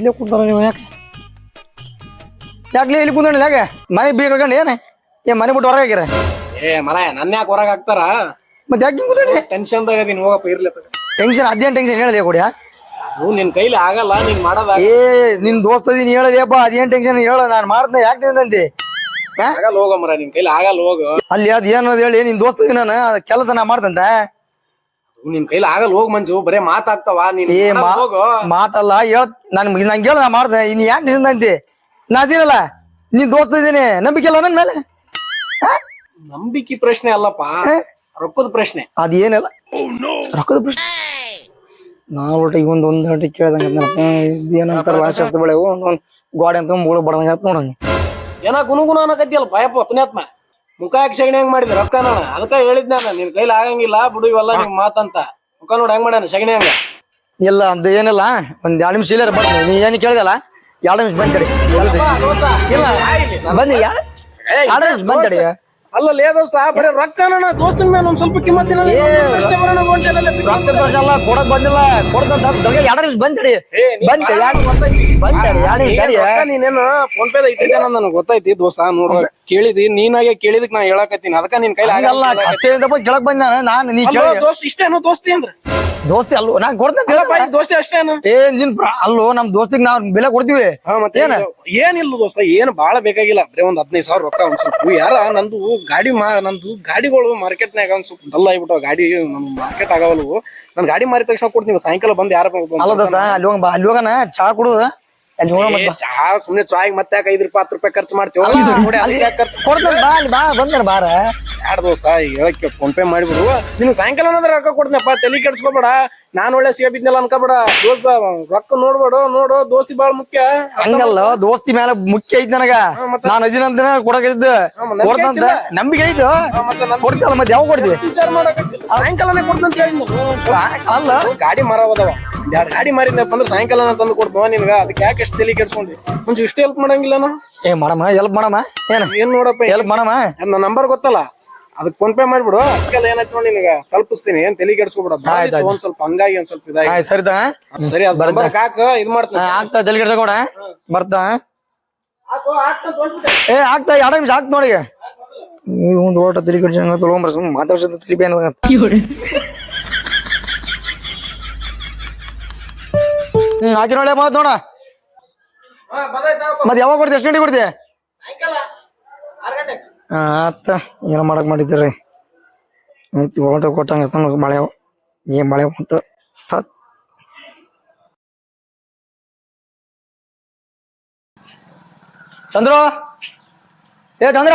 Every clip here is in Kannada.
ಇಲ್ಲೇ ಕುಂತಾರ ನೀವು ಯಾಕೆ? ಯಾಕೆ ಇಲ್ಲಿ ಕುಂದ್ರಿ ಯಾಕೆ ಮನೆ ಬೀಗ ಕಳ್ಕೊಂಡು ಏನೇ? ಏ ಮನೆ ಬಿಟ್ಟು ಹೊರಗೆ ಹಾಕಿರ ಏ ಮನೆ ನನ್ನ ಯಾಕೆ ಹೊರಗೆ ಹಾಕ್ತಾರ? ಮತ್ತೆ ಯಾಕೆ ಕೂತ್ರಿ ಟೆನ್ಷನ್ ದಾಗ ನೀನು ಹೋಗಪ್ಪ ಇರ್ಲಿ ಟೆನ್ಷನ್ ಅದೇನು ಟೆನ್ಷನ್ ಹೇಳಲಿ ಕೊಡಿಯಾ ನೀವು ನಿನ್ ಕೈಲಿ ಆಗಲ್ಲ ನೀನ್ ಮಾಡೋದ ಏ ನಿನ್ ದೋಸ್ತ ಇದೀನಿ ಹೇಳಲಿಯಪ್ಪ ಅದೇನ್ ಟೆನ್ಷನ್ ಹೇಳ ನಾನು ಮಾಡ್ದೆ ಯಾಕೆ ನಿಂದಂತಿ ಆಗಲ್ಲ ಹೋಗೋ ಮರ ನಿನ್ ಕೈಲಿ ಆಗಲ್ಲ ಹೋಗು. ಅಲ್ಲಿ ಅದ್ ಏನದ ಹೇಳಿ ನಿನ್ ದೋಸ್ತ ನಾನು ಕೆಲಸ ನಾ ಮಾಡ್ದಂತ ನಿನ್ ಕೈಲಿ ಆಗಲ್ಲ ಹೋಗ್ ಮಂಜು. ಬರೇ ಮಾತಾಗ್ತಾವ ನೀನ್ ಏ ಮಾಡಲ್ಲ ಮಾ ಹೋಗು. ಮಾತಲ್ಲ ಹೇಳ ನನ್ ನಂಗೆ ಹೇಳ ನಾ ಮಾಡ್ದೆ. ಇನ್ ಯಾಕೆ ನಿಂದಂತಿ ನಾ ಅದಿರಲ್ಲ. ನೀನ್ ದೋಸ್ತ ಇದೀನಿ. ನಂಬಿಕೆ ಇಲ್ಲ ನನ್ ಮೇಲೆ? ನಂಬಿಕೆ ಪ್ರಶ್ನೆ ಅಲ್ಲಪ್ಪ. ರೊಕ್ಕದ ಪ್ರಶ್ನೆ. ಅದ್ ಏನಿಲ್ಲ ರೊಕ್ಕದ ಪ್ರಶ್ನೆ. ನಾ ಒಟ್ಟಿಗೆ ಒಂದ್ ಒಂದ್ ಗಂಟೆ ಕೇಳ್ದಂಗ ಏನಂತಾರಲ್ಲ ಶಾಸ್ತ್ರ ಬೆಳೆ. ಒಂದೊಂದ್ ಗೋಡೆ ಅಂತ ಮೂಳು ಬಡ್ದಂಗ ನೋಡಂಗ ಏನ ಗುಣಗುಣ ಅನ್ನಕತ್ತಿಯಲ್ಲ ಪಾಯಪ್ಪ ಪುಣ್ಯಾತ್ಮ. ಮುಖ ಹಾಕಿ ಸಗಣಿ ಹೆಂಗ್ ಮಾಡಿದ್ರೆ ರೊಕ್ಕ ನಾನು. ಅದಕ್ಕ ಹೇಳಿದ್ ನಾನು. ನಿನ್ ಕೈಲಿ ಆಗಂಗಿಲ್ಲ ಬಿಡು ಇವೆಲ್ಲ ನಿಮ್ ಮಾತಂತ. ಮುಖ ನೋಡಿ ಹೆಂಗ್ ಮಾಡ್ಯಾನ ಸಗಣಿ ಹಂಗ. ಇಲ್ಲ ಅಂತ ಏನಿಲ್ಲ. ಒಂದ್ ಎರಡು ನಿಮಿಷ ಇಲ್ಲ ಬರ್ತೀನಿ ನೀ ಏನು ಕೇಳಿದಲ್ಲ? ಎರಡು ನಿಮಿಷ ಬಂದ್ರಿ. ಇಲ್ಲ ಬಾ ಇಲ್ಲಿ. ಬಂದಿ ಎರಡು ನಿಮಿಷ ಬಂತಡಿ ಅಲ್ಲ ಲೇ ದೋಸ್ತ ಬರೀ ರೊಕ್ಕ ದೋಸ್ತಿನ ಮೇಲೆ ಒಂದ್ ಸ್ವಲ್ಪ ಕಿಮ್ಮತ್ತಿನ ತೋರ್ಸಲ್ಲ ಕೊಡಕ್ ಬಂದಿಲ್ಲ ಕೊಡ್ತಂತ ಎರಡು ನಿಮಿಷ ಬಂತಡಿ ಬಂತ ಬಂತಡಿ ಎರಡು ನಿಮಿಷ. ನೀನೇನು? ಫೋನ್ ಪೇದ ಇಟ್ಟಿದ್ದೇನ ನನಗೆ ಗೊತ್ತೈತಿ ದೋಸ್ತ ನೋಡ ಕೇಳಿದಿ ನೀನಾಗೆ ಕೇಳಿದಕ್ ನಾ ಹೇಳಕತ್ತೀನಿ ಅದಕ್ಕ ನಿನ್ ಕೈಲಿ ಕಷ್ಟ ಇದ್ದಪ್ಪ ಕೇಳಕ್. ಬಂದ ನಾನು ನೀ ಕೇಳೋ. ದೋಸ್ತ ಇಷ್ಟೇನು ದೋಸ್ತಿ ಅಂದ್ರೆ? ದೋಸ್ತಿ ಅಲ್ವ ನಾ ಕೊಡ್ತೀನಿ ದೋಸ್ತಿ ಅಷ್ಟೇನು? ಏ ನಿನ್ ಅಲ್ಲೋ ನಮ್ ದೋಸ್ತಿಗೆ ನಾವ್ ಬೆಲೆ ಕೊಡ್ತೀವಿ. ಏನಿಲ್ಲ ದೋಸ್ತ ಏನ್ ಬಾಳ ಬೇಕಾಗಿಲ್ಲ ಬರೀ ಒಂದ್ ಹದಿನೈದು ಸಾವಿರ ರೊಕ್ಕ ಒಂದ್ ಸ್ವಲ್ಪ. ಯಾರ ನಂದು ಗಾಡಿ ಮಾ ನಂದು ಗಾಡಿಗಳು ಮಾರ್ಕೆಟ್ನಾಗ ಒಂದ್ ಸ್ವಲ್ಪ ಡಲ್ ಆಗ್ಬಿಟ್ಟು ಗಾಡಿ ನಮ್ ಮಾರ್ಕೆಟ್ ಆಗವಲ್ವು. ನನ್ ಗಾಡಿ ಮಾರಿದ ತಕ್ಷಣ ಕೊಡ್ತೀನಿ. ಸಾಯಂಕಾಲ ಬಂದ್ ಯಾರ ಅಲ್ಲ ದೋಸ್ತ ಅಲ್ಲಿ ಹೋಗ ಅಲ್ಲಿ ಹೋಗನ ಚಾ ಕುಡು. ಅಲ್ಲಿ ಹೋಗೋಣ ಮತ್ತೆ. ಚಹಾ ಸುಮ್ನೆ ಚಾಯ್ ಮತ್ತೆ ಯಾಕೆ ಐದ್ ರೂಪಾಯಿ ಹತ್ತು ರೂಪಾಯಿ ಖರ್ಚು ಮಾಡ್ತೀವಿ ಕೊಡ್ತೇನೆ ಬಾ ಅಲ್ಲಿ ಬಾ. ಬಂದೇನ ಬಾರ. ಯಾರು ದೋಸ್ತ ಈಗ ಹೇಳಕ್ಕೆ ಫೋನ್ ಪೇ ಮಾಡಿಬಿಡು. ನಿನ್ ಸಾಯಂಕಾಲ ಏನಾದ್ರ ರೊಕ್ಕ ಕೊಡ್ತೀನಪ್ಪ ತಲೆ ಕೆಡ್ಸ್ಕೊಬೇಡ. ನಾನ್ ಒಳ್ಳೆ ಸಿಗಬಿದ್ನಲ್ಲ ಅನ್ಕೋಬೇಡ. ದೋಸ್ತ ರೊಕ್ಕ ನೋಡ್ಬೇಡ ನೋಡು ದೋಸ್ತಿ ಬಾಳ ಮುಖ್ಯ. ಹಂಗಲ್ಲ ದೋಸ್ತಿ ಮೇಲೆ ಮುಖ್ಯ ಐತ್ ನನಗ. ನಾನು ಅದಿನಂತ ಕೊಡಕಿದ್ದ ಕೊಡ್ತಂತ? ನಂಬಿಕೆ ಐತು? ಕೊಡ್ತಲ್ಲ ಮತ್ತೆ ಯಾವ ಕೊಡ್ತಿ ವಿಚಾರ ಮಾಡಕತ್ತಿಲ್ಲ. ಸಾಯಂಕಾಲನೇ ಕೊಡ್ತಂತ ಹೇಳಿದ್ನಲ್ಲ. ಅಲ್ಲ? ಗಾಡಿ ಹೋದವ ಎರಡು ಗಾಡಿ ಮಾರಿದ್ನಪ್ಪ ಅಂದ್ರೆ ಸಾಯಂಕಾಲ ನಾನು ತಂದು ಕೊಡ್ತಾವ ನಿನ್ಗ? ಅದಕ್ಕೆ ಯಾಕೆ ಎಷ್ಟು ತಲೆ ಕೆಡ್ಸ್ಕೊಂಡಿ ಮುಂಚೆ ಇಷ್ಟು ಹೆಲ್ಪ್ ಮಾಡಂಗಿಲ್ಲ ನಾನು ಏ ಮಾಡಮ್ಮ ಹೆಲ್ಪ್ ಮಾಡಮ್ಮ. ಏನ್? ಏನ್ ನೋಡಪ್ಪ? ಹೆಲ್ಪ್ ಮಾಡಮ್ಮ. ನನ್ನ ನಂಬರ್ ಗೊತ್ತಲ್ಲ? ಅದಕ್ಕೆ ಫೋನ್ ಪೇ ಮಾಡ್ಬಿಡು. ಅದಕ್ಕೆಲ್ಲ ಏನಾಯ್ತು ನೋಡಿ ನಿನಗೆ ತಲುಪಿಸ್ತೀನಿ. ಏನ್ ತಲೆ ಕೆಡ್ಸ್ಕೊಬಿಡ. ಆಯ್ತ್ ಆಯ್ತ್. ಒಂದ್ ಸ್ವಲ್ಪ ಹಂಗಾಗಿ ಒಂದ್ ಸ್ವಲ್ಪ ಇದಾಗಿ. ಆಯ್ತು ಸರಿ ಬರ್ತಾ ಹಾಕ ಇದ್ ಮಾಡ್ತೀನಿ. ಆಗ್ತಾ ಜಲ್ದಿ ಕೊಡ. ಬರ್ತಾ ಹಾಕು. ಏ ಆಗ್ತಾ ಎರಡು ನಿಮಿಷ ಆಗ್ತ ನೋಡಿ ಈ ಒಂದು ಓಟ ತಲೆ ಕಡ್ಸಂಗ ತೊಗೊಂಬರ ಸುಮ್ಮನೆ ಮಾತಾಡ್ಸೋದು ತಲೆ ಬೇನ ಹ್ಮ್ ಹಾಕಿ ನೋಡ ಮಾತು ನೋಡ. ಹಾ. ಮತ್ತೆ ಯಾವಾಗ ಕೊಡ್ತಿ ಎಷ್ಟು ಗಂಟೆ ಕೊಡ್ತಿ? ಸಾಯಂಕಾಲ ಆರ್ ಗಂಟೆಗೆ. ಹಾ ಆತ ಏನೋ ಮಾಡಕ್ ಮಾಡಿದ್ರಿ ಆಯ್ತು ಓಟ ಕೊಟ್ಟಂಗ ಮಳೆ ಏನ್ ಮಳೆ ಬಂತು ಸತ್ ಚಂದ್ರ ಏ ಚಂದ್ರ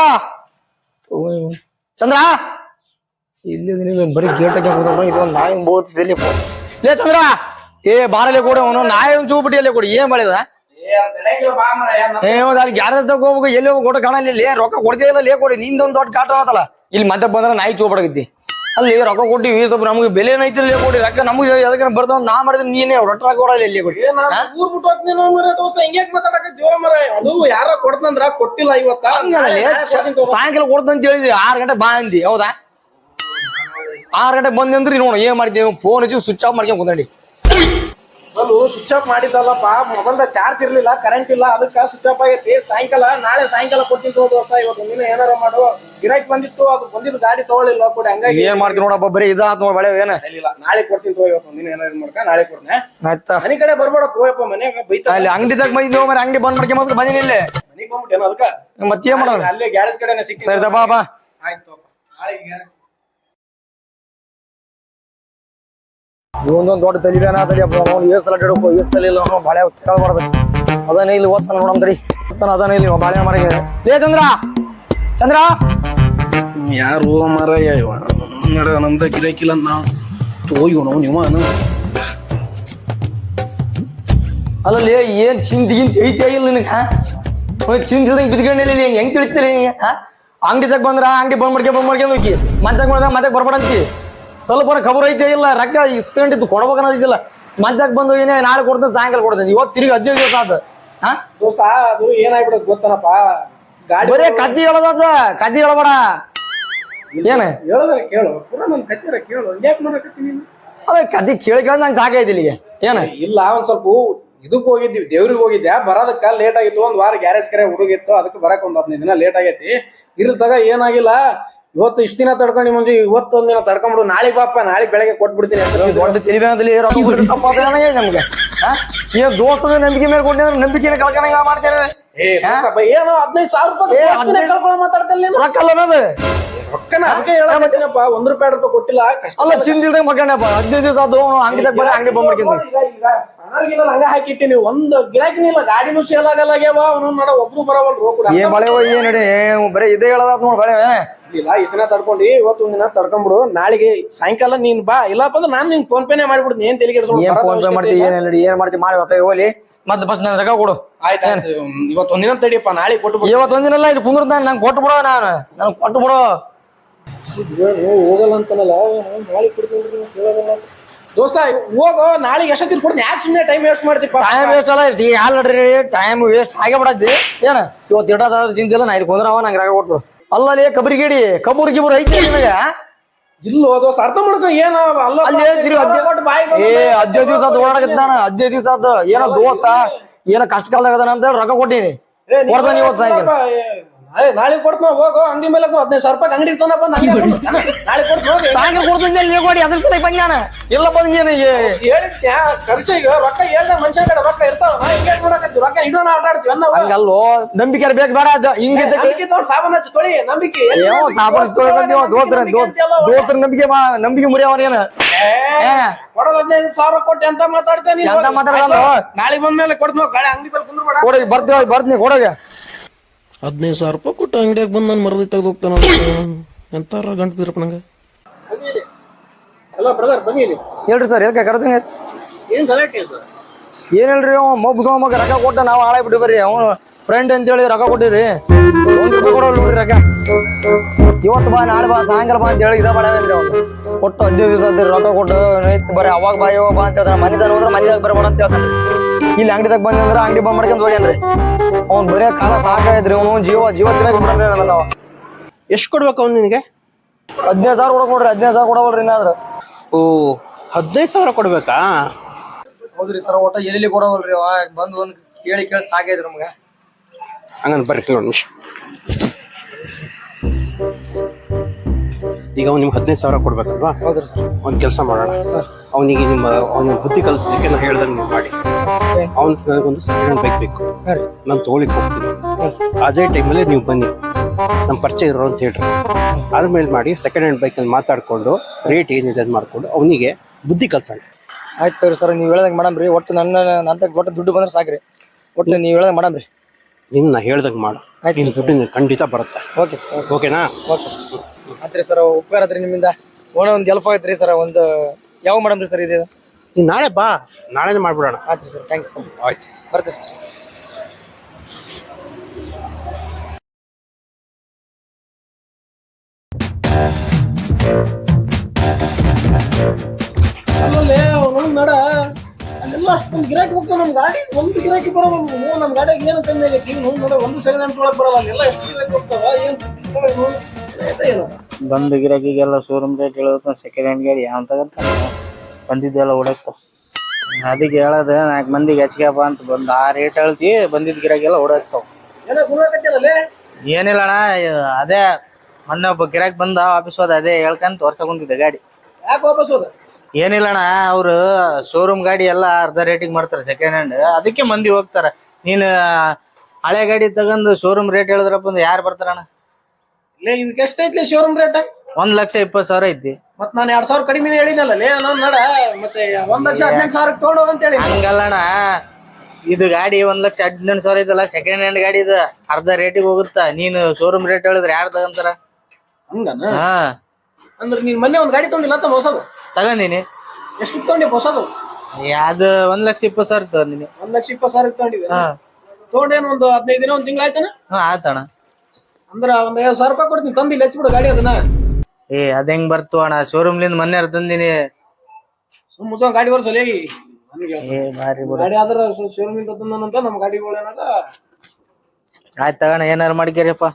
ಓಯ್ ಚಂದ್ರ ಇಲ್ಲಿ ನೀವು ಬರೀ ಗೇಟ್ ಹಾಕಿ ಕೂತ್ಕೊಂಡ್ರೆ ಇದು ಒಂದು ನಾಯಿ ಬೋಗ್ತಿದೆ ಇಲ್ಲಿ ಲೇ ಚಂದ್ರ ಏ ಬಾರಲ್ಲೇ ಕೊಡು ಅವನು ನಾಯಿ ಒಂದು ಚೂಬಿಟ್ಟಿ ಅಲ್ಲೇ ಕೊಡಿ ಏನ್ ಮಾಡಿದ ಏ, ಅಲ್ಲಿ ಗ್ಯಾರೇಜ್ ದಾಗ ಹೋಗ್ಬೇಕು? ಎಲ್ಲಿ ಹೋಗಿ ಕೊಟ್ಟು ಕಾಣಲ್ಲ ಇಲ್ಲಿ. ರೊಕ್ಕ ಇಲ್ಲ ಲೇ ಕೊಡಿ. ನಿಂದೊಂದು ದೊಡ್ಡ ಕಾಟ ಆತಲ್ಲ. ಇಲ್ಲಿ ಮತ್ತೆ ಬಂದ್ರೆ ನಾಯಿ ಚೋಬಡಗಿದ್ದಿ ಅಲ್ಲಿ ರೊಕ್ಕ ಕೊಟ್ಟಿವಿ ಸ್ವಲ್ಪ ನಮ್ಗೆ ಬೆಲೆ ಏನೈತಿ ಲೇ ಕೊಡಿ. ರೊಕ್ಕ ನಮ್ಗೆ ಅದಕ್ಕೆ ಬರ್ತಾವ ನಾ ಮಾಡಿದ್ರೆ ನೀನೇ ರೊಟ್ಟ ರೊಕ್ಕ ಕೊಡಲ್ಲ ಇಲ್ಲಿ ಕೊಡಿ. ಊರ್ ಬಿಟ್ಟು ಹೋಗ್ತೀನಿ ಮಾರಾಯ, ದೋಸ್ತ. ಹಿಂಗ್ಯಾಕ್ ಮಾತಾಡಕತ್ತೀವೋ ಮಾರಾಯ? ಅದು ಯಾರೋ ಕೊಡ್ತಂದ್ರ ಕೊಟ್ಟಿಲ್ಲ ಇವತ್ತ. ಹಂಗಲ್ಲ ಲೇ, ನಾಳೆ ಕೊಡ್ತೀನಿ ತಗೋ. ಸಾಯಂಕಾಲ ಕೊಡ್ತಂತ ಹೇಳಿದ್ವಿ. ಆರ್ ಗಂಟೆ ಬಾ ಅಂದಿ. ಹೌದಾ? ಆರ್ ಗಂಟೆ ಬಂದ್ರಿ ನೋಡೋಣ ನೋಡು. ಏನ್ ಮಾಡ್ತೀವಿ ಫೋನ್ ಹಚ್ಚಿ ಸ್ವಿಚ್ ಆಫ್ ಮಾಡ್ಕೊಂಡ್ ಕುಂದಿ ಅದು ಸ್ವಿಚ್ ಆಫ್ ಮಾಡಿದ್ದಲ್ಲಪ್ಪ. ಮೊಬೈಲ್ ಚಾರ್ಜ್ ಇರ್ಲಿಲ್ಲ ಕರೆಂಟ್ ಇಲ್ಲ. ಅದಕ್ಕೆ ಸ್ವಿಚ್ ಆಫ್ ಆಗೈತಿ. ಸಾಯಂಕಾಲ ನಾಳೆ ಸಾಯಂಕಾಲ ಕೊಡ್ತೀನಿ ದೋಸ್ತ. ಇವತ್ತು ನೀನು ಏನಾರ ಮಾಡು. ಗಿರಾಕಿ ಬಂದಿತ್ತು ಅದು ಬಂದಿದ್ದು ಗಾಡಿ ತಗೊಳ್ಳಿಲ್ಲ ಕೊಡಿ. ಹಂಗಾಗಿ ಏನ್ ಮಾಡ್ತೀನಿ ನೋಡಪ್ಪ ಬರೀ ಇದಾ ಅಂತ ಬಳೆ ಏನ? ಇಲ್ಲ ನಾಳೆ ಕೊಡ್ತೀನಿ ತಗೋ ಇವತ್ತು. ನೀನು ಏನಾರ ಮಾಡ್ಕ ನಾಳೆ ಕೊಡ್ನೆ ಆಯ್ತಾ. ಮನೆ ಕಡೆ ಬರ್ಬೇಡ ಹೋಯಪ್ಪ. ಮನ್ಯಾಗ ಬೈತಾ ಅಲ್ಲಿ ಅಂಗಡಿದಾಗ ಬಂದಿದ್ದು ಮರ ಅಂಗಡಿ ಬಂದ್ ಮಾಡ್ಕೊಂಡ್ ಮತ್ತೆ ಬಂದಿನಿ ಇಲ್ಲಿ. ಮನೆಗೆ ಬಂದ್ಬಿಟ್ಟೇನ ಅದಕ್ಕ? ಮತ್ತೇನ್ ಮಾಡೋದು? ಅಲ್ಲೇ ಗ್ಯಾರೇಜ್ ಕಡೆನೆ ಸಿಕ್ತಿ ಸರಿ ಬಾ ಬಾ. ಆಯ್ತು ನಾಳೆ ಗ್ಯಾರೇಜ್ ಇವೊಂದೊಂದು ದೊಡ್ಡ ತಲಿಬೇನ ತಲಿ ಅವ್ನು ಏಸ್ ಸಲ ಇಡಬೇಕು ಏಸ್ ಸಲ ಇಲ್ಲ ಅವ್ನು ಬಾಳೆ ಕೇಳಬಾರ್ದು ಅದನ್ನ ಇಲ್ಲಿ ಓದ್ತಾನ ತಡಿ ಓದ್ತಾನ ಅದನ್ನ ಇಲ್ಲಿ ಬಾಳೆ ಮಾಡಿ ಲೇ ಚಂದ್ರ! ಚಂದ್ರ! ಯಾರು ಮಾರಾಯ ಇವ? ನಡ ನಮ್ದ ಗಿರಾಕಿಲ್ಲ ನಾವು. ಹೋಗಿ ನೀವು ಅಲ್ಲ ಲೇ ಏನ್ ಚಿಂತಿ ಗಿಂತ ಐತಿ ಇಲ್ಲ ನಿನಗೆ? ಚಿಂತಿಲ್ದಂಗೆ ಬಿದ್ಕೊಂಡಿಲ್ಲ ಇಲ್ಲಿ ಹೆಂಗ್ ತಿಳಿತೀರಿ ಅಂಗಡಿ ಬಂದ್ರ ಅಂಗಡಿ ಬಂದ್ ಮಾಡ್ಕೆ ಬಂದ್ ಮಾಡ್ಕೊಂಡು ಹೋಗಿ. ಮತ್ತೆ ಮಾಡ್ದಾಗ ಮತ್ತೆ ಬರ್ಬೇಡ ಸ್ವಲ್ಪ ಖಬರ್ ಐತೆ ಇಲ್ಲ ರೊಕ್ಕ ಇಸ್ಕೊಂಡಿದ್ದು ಕೊಡ್ಬೇಕನ್ನೋದಿಲ್ಲ ಮಧ್ಯಾಹ್ನ ಬಂದು ಏನೇ ನಾಳೆ ಕೊಡ್ತೇನೆ ಸಾಯಂಕಾಲ ಕೊಡ್ತೇನೆ. ಇವತ್ತು ತಿರುಗಿ ಹದಿನೈದು ದಿವಸ ಆತ. ಹಾ? ದೋಸ್ತ ಅದು ಗೊತ್ತನಪ್ಪ? ಗಾಡಿ ಬರೇ ಕದ್ದಿ ಹೇಳೋದ ಕದ್ದಿ ಹೇಳಬೇಡ. ಏನ? ಹೇಳದ್ರ ಕೇಳು. ಪೂರ ನನ್ ಕತ್ತಿರ ಕೇಳು. ಯಾಕೆ ಮಾಡಕತ್ತಿ ನೀನು? ಅದೇ ಕದ್ದಿ ಕೇಳಿ ಕೇಳಿ ನಂಗೆ ಸಾಕೈತಿ ಇಲ್ಲಿಗೆ. ಏನ? ಇಲ್ಲ ಒಂದ್ ಸ್ವಲ್ಪ ಇದಕ್ ಹೋಗಿದ್ವಿ ದೇವ್ರಿಗೆ ಹೋಗಿದ್ದೆ. ಬರೋದಕ್ಕ ಲೇಟ್ ಆಗಿತ್ತು. ಒಂದ್ ವಾರ ಗ್ಯಾರೇಜ್ ಕರೆ ಹುಡುಗಿತ್ತು. ಅದಕ್ಕೆ ಬರಕ್ ಒಂದ್ ಹದಿನೈದು ದಿನ ಲೇಟ್ ಆಗೈತಿ. ತಗ ಏನಾಗಿಲ್ಲ. ಇವತ್ತು ಇಷ್ಟ ದಿನ ತಡ್ಕೊಂಡು ಮುಂಜಿ ಇವತ್ತು ಒಂದಿನ ದಿನ ತಡ್ಕೊಂಡ್ಬಿಡು ನಾಳೆ ಬಾಪ ನಾಳೆ ಬೆಳಗ್ಗೆ ಕೊಟ್ಬಿಡ್ತೀನಿ ದೊಡ್ಡ ತಿಳಿಬೇಕಂತಲ್ಲಿ ರೊಕ್ಕ ನನಗೆ ನಮ್ಗೆ. ಏನ್ ದೋಸ್ತದ ನಂಬಿಕೆ ಮೇಲೆ ಕೊಟ್ಟಿದ್ರೆ ನಂಬಿಕೆನ ಕಳ್ಕೊಂಡಂಗ ಬಸಪ್ಪ, ಏನೋ ಹದಿನೈದು ಸಾವಿರ ರೂಪಾಯಿ ಏ, ಮಾತಾಡ್ತಲ್ಲ ನೀನು? ರೊಕ್ಕ ಅಲ್ಲ ಅನ್ನೋದು ರೊಕ್ಕನ ಅದಕ್ಕೆ ಹೇಳಪ್ಪ ಒಂದ್ ರೂಪಾಯಿ ರೂಪಾಯಿ ಕೊಟ್ಟಿಲ್ಲ ಕಷ್ಟ ಅಲ್ಲ ಚಿಂದಿಲ್ದಾಗ ಮಕ್ಕಂಡಪ್ಪ ಹದಿನೈದು ದಿವಸ ಅದು ಅಂಗಡಿದಾಗ ಬರೀ ಅಂಗಡಿ ಬಂದ್ ಮಾಡ್ಕೊಂಡು ಈಗ ಈಗ ಸ್ಪನ್ನರ್ಗಿಲ್ಲ ಹಂಗ ಹಾಕಿಟ್ಟಿನಿ. ಒಂದ್ ಗಿರಾಕಿನ ಇಲ್ಲ ಗಾಡಿನೂ ಸೇಲ್ ಆಗಲ್ಲಾಗ್ಯಾವ ಅವನು ನೋಡ ಒಬ್ರು ಬರವಲ್ರು ಕೂಡ. ಏನ್ ಬಳೆ ಏನ್ ನಡಿ? ಬರೀ ಇದೇ ಹೇಳದ ನೋಡ್ ಬಳೆ ಇಲ್ಲ ಸಲ ತಡ್ಕೊಂಡು ಇವತ್ತು ಒಂದ್ ದಿನ ತಡ್ಕೊಂಡ್ಬಿಡು ನಾಳೆಗೆ ಸಾಯಂಕಾಲ ನೀನ್ ಬಾ ಇಲ್ಲಪ್ಪ ಅಂದ್ರೆ ನಾನು ನಿನ್ ಫೋನ್ ಪೇನೆ ಮಾಡ್ಬಿಡ್ತೀನಿ. ಏನ್ ತಲೆಗೆ ಏನ್ ಫೋನ್ ಪೇ ಮಾಡ್ತಿ ಏನ್ ಏನ್ ಮಾಡ್ತಿ ಮಾಡಿ ಗೊತ್ತಾಗ ಹೋಲಿ ಬಸ್ ನನ್ ರೊಕ್ಕ ಕೊಡು. ಆಯ್ತು ಇವತ್ತು ಒಂದಿನ ತಡಿಯಪ್ಪ ನಾಳೆ ಕೊಟ್ಟು ಬಿಡು. ಇವತ್ತು ಒಂದಿನಲ್ಲ ಇಲ್ಲಿ ಕುಂದ್ರತಾನೆ ನಂಗೆ ಕೊಟ್ಟು ಬಿಡೋ ನಾನು. ನನಗೆ ಕೊಟ್ಟು ಬಿಡು. ಹೋಗಲ್ಲ ಅಂತನಲ್ಲ ನಾಳೆ ಕೊಡ್ತೀನಿ ದೋಸ್ತ ಹೋಗೋ ನಾಳೆ ಎಷ್ಟೊತ್ತಿಗೆ ಕೊಡ್ತೀನಿ? ಯಾಕೆ ಸುಮ್ಮನೆ ಟೈಮ್ ವೇಸ್ಟ್ ಮಾಡ್ತೀಪ್ಪ ಟೈಮ್ ವೇಸ್ಟ್ ಅಲ್ಲ ಇರ್ತಿ. ಆಲ್ರೆಡಿ ಟೈಮ್ ವೇಸ್ಟ್ ಹಾಗೆ ಬಿಡತ್ತಿ ಏನ? ಇವತ್ತು ಇಡೋದ ಚಿಂತಿಲ್ಲ ನಾ ಇಲ್ಲಿ ಕುಂದ್ರವ ನಂಗೆ ರೊಕ್ಕ ಕೊಟ್ಬಿಡು. ಅಲ್ಲಲ್ಲಿ ಕಬರಿ ಗಿಡಿ ಕಬೂರ್ ಗಿಬೂರ್ ಐತಿ ನಿಮಗೆ? ಇಲ್ಲೋ ದೋಸ್ತ ಅರ್ಥ ಮಾಡ್ಕೊ ಏನೋ ಅಲ್ಲ ಅಲ್ಲಿ ಹೇಳ್ತೀರಿ ಹದ್ನೈದು ಏ ಹದಿನೈದು ದಿವಸ ಓಡಾಡಕತ್ತ ನಾನು ಹದಿನೈದು ದಿವಸ ಆತು ಏನೋ ದೋಸ್ತ ಏನೋ ಕಷ್ಟ ಕಾಲದಾಗ ಅಂತ ಹೇಳಿ ರೊಕ್ಕ ಕೊಟ್ಟೀನಿ. ಹೊಡೆದ ನೀವು ಸಾಯಂಕಾಲ. ನಾಳೆ ಕೊಡ್ತೀನಿ ಹೋಗೋ ಅಂಗಡಿ ಮೇಲೆ ಹದಿನೈದು ಸಾವಿರ ರೂಪಾಯಿ ಅಂಗಡಿ ತಗೊಂಡ ಬಂದು ಅಂಗಡಿ ನಾಳೆ ಕೊಡ್ತೀನಿ ಹೋಗಿ. ಸಾಯಂಕಾಲ ಕೊಡ್ತೀನಿ ಇಲ್ಲಿ ಕೊಡಿ ಅದ್ರ ಸಲ ಬಂದ್ ನಾನು. ಇಲ್ಲ ಬಂದ್ ನೀನು ಹೇಳಿದ್ಯ? ಖರ್ಚಿಗೆ ರೊಕ್ಕ ಹೇಳ್ದ ಮನುಷ್ಯ ಕಡೆ ರೊಕ್ಕ ಇರ್ತಾವ ನಾ ಹಿಂಗೆ ನೋಡಕತ್ತೀವಿ. ರೊಕ್ಕ ಇಡೋಣ ಆಟ ಆಡ್ತೀವಿ ಅನ್ನೋ ಹಂಗಲ್ಲೋ ನಂಬಿಕೆ ಬೇಕು ಬೇಡ ಅದು ಹಿಂಗಿದ್ದಕ್ಕೆ ಸಾಬೂನ್ ಹಚ್ಚಿ ತೊಳಿ ನಂಬಿಕೆ. ಏನೋ ಸಾಬೂನ್ ದೋಸ್ತರ ದೋಸ್ತರ ನಂಬಿಕೆ ನಂಬಿಕೆ ಮುರಿಯವನ ಏನ? ಕೊಡೋದ್ ಹದಿನೈದು ಸಾವಿರ ಕೊಟ್ಟು ಎಂತ ಮಾತಾಡ್ತೇನೆ ಎಂತ ಮಾತಾಡಲ್ಲ? ನಾಳೆ ಬಂದ್ಮೇಲೆ ಕೊಡ್ತೀವಿ ಗಾಡಿ ಅಂಗಡಿ ಮೇಲೆ ಕುಂದ್ರಬೇಡ. ಕೊಡಿ ಬರ್ತೀವಿ ಬರ್ತೀನಿ ಕೊಡೋಗೆ ಹದಿನೈದು ಸಾವಿರ ರೂಪಾಯಿ ಕೊಟ್ಟು ಅಂಗಡಿಯಾಗ ಬಂದು ನಾನು ಮರದಿ ತೆಗೆದು ಹೋಗ್ತಾನ ಎಂತಾರ ಗಂಟು ಬೀರಪ್ಪ ನಂಗೆ. ಹಲೋ ಬ್ರದರ್ ಬನ್ನಿ ಇಲ್ಲಿ. ಹೇಳ್ರಿ ಸರ್ ಎದಕ್ಕೆ ಕರ್ತೀನಿ ಏನು ಗಲಾಟೆ ಇದು ಏನ್ ಹೇಳ್ರಿ ಅವ ಮಬ್ಬ ಮಗ ರೊಕ್ಕ ಕೊಟ್ಟ ನಾವು ಹಾಳಾಗಿ ಬಿಟ್ಟಿವ್ರಿ ಬರ್ರಿ. ಅವನು ಫ್ರೆಂಡ್ ಅಂತೇಳಿ ರೊಕ್ಕ ಕೊಟ್ಟಿರಿ ಒಂದು ರೂಪಾಯಿ ಕೊಡೋಲ್ಲ ನೋಡ್ರಿ ರೊಕ್ಕ. ಇವತ್ತು ಬಾ ನಾಳೆ ಬಾ ಸಾಯಂಕಾಲ ಬಾ ಅಂತ ಹೇಳಿ ಇದ ಮಾಡ್ಯಾನ್ರಿ ಅವ್ನು. ಕೊಟ್ಟು ಹದಿನೈದು ದಿವಸ ಅದ್ರಿ ರೊಕ್ಕ ಕೊಟ್ಟು ಬರೀ ಅವಾಗ ಬಾ ಇವಾಗ ಬಾ ಅಂತ ಹೇಳ್ತಾರೆ ಮನೆದಾಗ ಹೋದ್ರೆ ಮನೆದಾಗ ಬರಬೇಡ ಅಂತ ಹೇಳ್ತಾನೆ. ಇಲ್ಲಿ ಅಂಗಡಿದಾಗ ಬಂದಂದ್ರೆ ಅಂಗಡಿ ಬಂದ್ ಮಾಡ್ಕೊಂಡ್ ಹೋಗ್ಯಾನ್ರಿ. ಅವ್ನ್ ಬರೇ ಕಾಲ ಸಾಕಾಯ್ತ್ರಿ ಅವನು ಜೀವ ಜೀವ ತಿನ್ನಕ್ ಬಿಡ್ರಿ ನನ್ನ ತಾವ ಎಷ್ಟು ಕೊಡ್ಬೇಕು ಅವ್ನು ನಿನಗೆ? ಹದಿನೈದು ಸಾವಿರ ಕೊಡಕ್ ನೋಡ್ರಿ ಹದಿನೈದು ಸಾವಿರ ಕೊಡವಲ್ರಿ ಇನ್ನಾದ್ರ. ಓ ಹದಿನೈದು ಸಾವಿರ ಕೊಡ್ಬೇಕಾ? ಹೌದ್ರಿ ಸರ್ ಒಟ್ಟ ಎಲ್ಲಿ ಕೊಡವಲ್ರಿ ಅವ? ಬಂದು ಒಂದ್ ಕೇಳಿ ಕೇಳಿ ಸಾಕೈತ್ರಿ ನಮ್ಗ. ಹಂಗಂದ್ ಬರ್ರಿ ನೋಡಿ ಈಗ ಅವ್ನು ನಿಮ್ಗೆ ಹದಿನೈದು ಸಾವಿರ ಕೊಡ್ಬೇಕಲ್ವಾ? ಹೌದ್ರಿ ಸರ್. ಒಂದು ಕೆಲಸ ಮಾಡೋಣ. ಅವನಿಗೆ ನಿಮ್ಮ ಅವನ ಬುದ್ಧಿ ಕಲಿಸ್ಲಿಕ್ಕೆ ನಾನು ಹೇಳ್ದಂಗೆ ನೀವು ಮಾಡಿ. ಅವ್ನ ನನಗೊಂದು ಸೆಕೆಂಡ್ ಬೈಕ್. ಬೇಕು ನಾನು ತೊಗೊಳಿಕ್ ಹೋಗ್ತೀನಿ. ಅದೇ ಟೈಮಲ್ಲಿ ನೀವು ಬನ್ನಿ. ನಮ್ಮ ಪರಿಚಯ ಇರೋ ಅಂತ ಹೇಳ್ರಿ. ಆದ್ಮೇಲೆ ಮಾಡಿ ಸೆಕೆಂಡ್ ಹ್ಯಾಂಡ್ ಬೈಕಲ್ಲಿ ಮಾತಾಡಿಕೊಂಡು ರೇಟ್ ಏನಿದೆ ಅದು ಮಾಡಿಕೊಂಡು ಅವನಿಗೆ ಬುದ್ಧಿ ಕಲ್ಸೋಣ. ಆಯ್ತು ತಗೋರಿ ಸರ್ ನೀವು ಹೇಳ್ದಂಗೆ ಮಾಡಮ್ರಿ ಒಟ್ಟು ನನ್ನ ನನ್ನ ಒಟ್ಟು ದುಡ್ಡು ಬಂದ್ರೆ ಸಾಕ್ರಿ. ಒಟ್ಟು ನೀವು ಹೇಳ್ದಂಗೆ ಮಾಡಮ್ರಿ ನಿನ್ನ ಹೇಳ್ದಂಗೆ ಮಾಡು. ಆಯ್ತು ನಿನ್ನ ದುಡ್ಡು ಖಂಡಿತ ಬರುತ್ತೆ. ಓಕೆ ಸರ್ ಓಕೆನಾ? ಓಕೆ ಆತ್ರಿ ಸರ್ ಉಪಕಾರ ಆತ್ರಿ ನಿಮ್ಮಿಂದ. ಓಣ ಒಂದು ಹೆಲ್ಪ್ ಆಗೈತ್ರಿ ಸರ್ ಒಂದು ಯಾವ ಮಾಡಮ್ರಿ ಸರ್ ಇದು? ನೀನು ನಾಳೆ ಬಾ ನಾಳೆನೇ ಮಾಡ್ಬಿಡೋಣ. ಆಯ್ತು ಸರ್ ಥ್ಯಾಂಕ್ಸ್ ಸರ್. ಆಯ್ತು. ಬರ್ತೀವಿ ಸರ್. ಅಲ್ಲಲ್ಲೇ ಅವನು ನಡ. ಅಲ್ಲೆಲ್ಲ ಅಷ್ಟೊಂದು ಗಿರಾಕಿ ಹೋಗ್ತಾವ ನಮ್ ಗಾಡಿ. ಒಂದು ಗಿರಾಕಿ ಬರಲ್ಲ ನೀವು ನಮ್ಮ ಗಾಡಿಗೆ ಏನು ಕಮ್ಮಿ ಆಗೈತಿ? ನೀವು ನೋಡ ಒಂದು ಸೆಕೆಂಡ್ ಹ್ಯಾಂಡ್ ಬರಲ್ಲ. ಅಲ್ಲೆಲ್ಲ ಎಷ್ಟು ಗಿರಾಕಿ ಹೋಗ್ತಾವ? ಏನು ಏನು. ಬಂದು ಗಿರಾಕಿಗೆಲ್ಲ ಶೋರೂಮ್ ರೇಟ್ ಹೇಳೋದು ಸೆಕೆಂಡ್ ಹ್ಯಾಂಡ್ ಗಾಡಿ ಯಾವ ತಗಂತ ಬಂದಿದ್ದೆಲ್ಲ ಓಡಾಕ್ತ ಅದಕ್ಕೆ ಹೇಳದ ನಾಲ್ಕು ಮಂದಿಗೆ ಹೆಚ್ಚಿಗೆಪ್ಪ ಅಂತ ಬಂದು ಆ ರೇಟ್ ಹೇಳ್ತಿ ಬಂದಿದ್ದ ಗಿರಾಕಿಗೆಲ್ಲ ಏನೋ ಗುಣಕತ್ತಿರಲ್ಲೇ ಏನಿಲ್ಲ ಅಣ್ಣ ಅದೇ ಮೊನ್ನೆ ಒಬ್ಬ ಗಿರಾಕ್ ಬಂದ ಆಫೀಸ್ ಹೋದ ಅದೇ ಹೇಳ್ಕಂತ ವರ್ಷ ಕುಂತಿದ್ದೆ ಗಾಡಿ. ವಾಪಸ್ ಏನಿಲ್ಲ ಅಣ್ಣ ಅವ್ರು ಶೋರೂಮ್ ಗಾಡಿ ಎಲ್ಲ ಅರ್ಧ ರೇಟಿಗೆ ಮಾಡ್ತಾರೆ ಸೆಕೆಂಡ್ ಹ್ಯಾಂಡ್ ಅದಕ್ಕೆ ಮಂದಿ ಹೋಗ್ತಾರ. ನೀನು ಹಳೆ ಗಾಡಿ ತಗೊಂಡು ಶೋರೂಮ್ ರೇಟ್ ಹೇಳಿದ್ರಪ್ಪ ಅಂದ್ರೆ ಯಾರು ಬರ್ತಾರಣ್ಣ? ಅಣ್ಣ ಇದಕ್ಕೆ ಎಷ್ಟೈತಿ ಶೋರೂಮ್ ರೇಟ್ ಒಂದ್ ಲಕ್ಷ ಇಪ್ಪತ್ತು ಸಾವಿರ ಐತಿ. ಮತ್ ನಾನು ಎರಡ್ ಸಾವಿರ ಕಡಿಮೆ ಹೇಳಿನಲ್ಲ ಲೇ ನಾನು ನಡ ಮತ್ತೆ ಒಂದ್ ಲಕ್ಷ ಹದಿನೆಂಟು ಸಾವಿರಕ್ಕೆ ತೊಗೊಂಡು ಅಂತ ಹೇಳಿ ಹಂಗಲ್ಲಣ್ಣ ಇದು ಗಾಡಿ ಒಂದ್ ಲಕ್ಷ ಹದಿನೆಂಟು ಸಾವಿರ ಇದಲ್ಲ ಸೆಕೆಂಡ್ ಹ್ಯಾಂಡ್ ಗಾಡಿ ಇದು. ಅರ್ಧ ರೇಟಿಗೆ ಹೋಗುತ್ತಾ? ನೀನು ಶೋರೂಮ್ ರೇಟ್ ಹೇಳಿದ್ರೆ ಯಾರು ತಗಂತಾರ? ಹಂಗನ? ಹಾ. ಅಂದ್ರೆ ನೀನ್ ಮೊನ್ನೆ ಒಂದ್ ಗಾಡಿ ತೊಂಡಿಲ್ಲ ಅಂತ ಹೊಸದು? ತಗಂದಿನಿ ಎಷ್ಟು ತಗೊಂಡಿ ಹೊಸದು? ಅದು ಒಂದ್ ಲಕ್ಷ ಇಪ್ಪತ್ತು ಸಾವಿರ ತಗೊಂಡಿನಿ. ಒಂದ್ ಲಕ್ಷ ಇಪ್ಪತ್ತು ಸಾವಿರ ತಗೊಂಡಿದ್ದೆ ಹಾ. ತೊಗೊಂಡೇನು ಒಂದು ಹದಿನೈದು ದಿನ ಒಂದ್ ತಿಂಗಳ ಆಯ್ತಾನ? ಹಾ ಆತಣ್ಣ ಅಂದ್ರ ಒಂದ್ ಐವತ್ತು ಸಾವಿರ ರೂಪಾಯಿ ಕೊಡ್ತೀನಿ ತಂದಿಲ್ಲ ಬಿಡು ಗಾಡಿ ಅದನ್ನ. ಏ ಅದ್ ಹೆಂಗ್ ಬರ್ತು ಅಣ್ಣ? ಶೋರೂಮ್ ಲಿಂದ ಮೊನ್ನೆ ತಂದಿನಿ. ಸುಮ್ ಮುಚ್ಚೋ ಗಾಡಿ ಬರ್ಸಲ್ಲ ಏ ಬಾರಿ ಬಿಡು. ಗಾಡಿ ಆದ್ರ ಶೋರೂಮ್ ಇಂದ ತಂದಂತ ನಮ್ಮ ಗಾಡಿಗಳು ಏನದ? ಆಯ್ತು ತಗೋಣ ಏನಾರ ಮಾಡ್ಕೇರಿಯಪ್ಪ.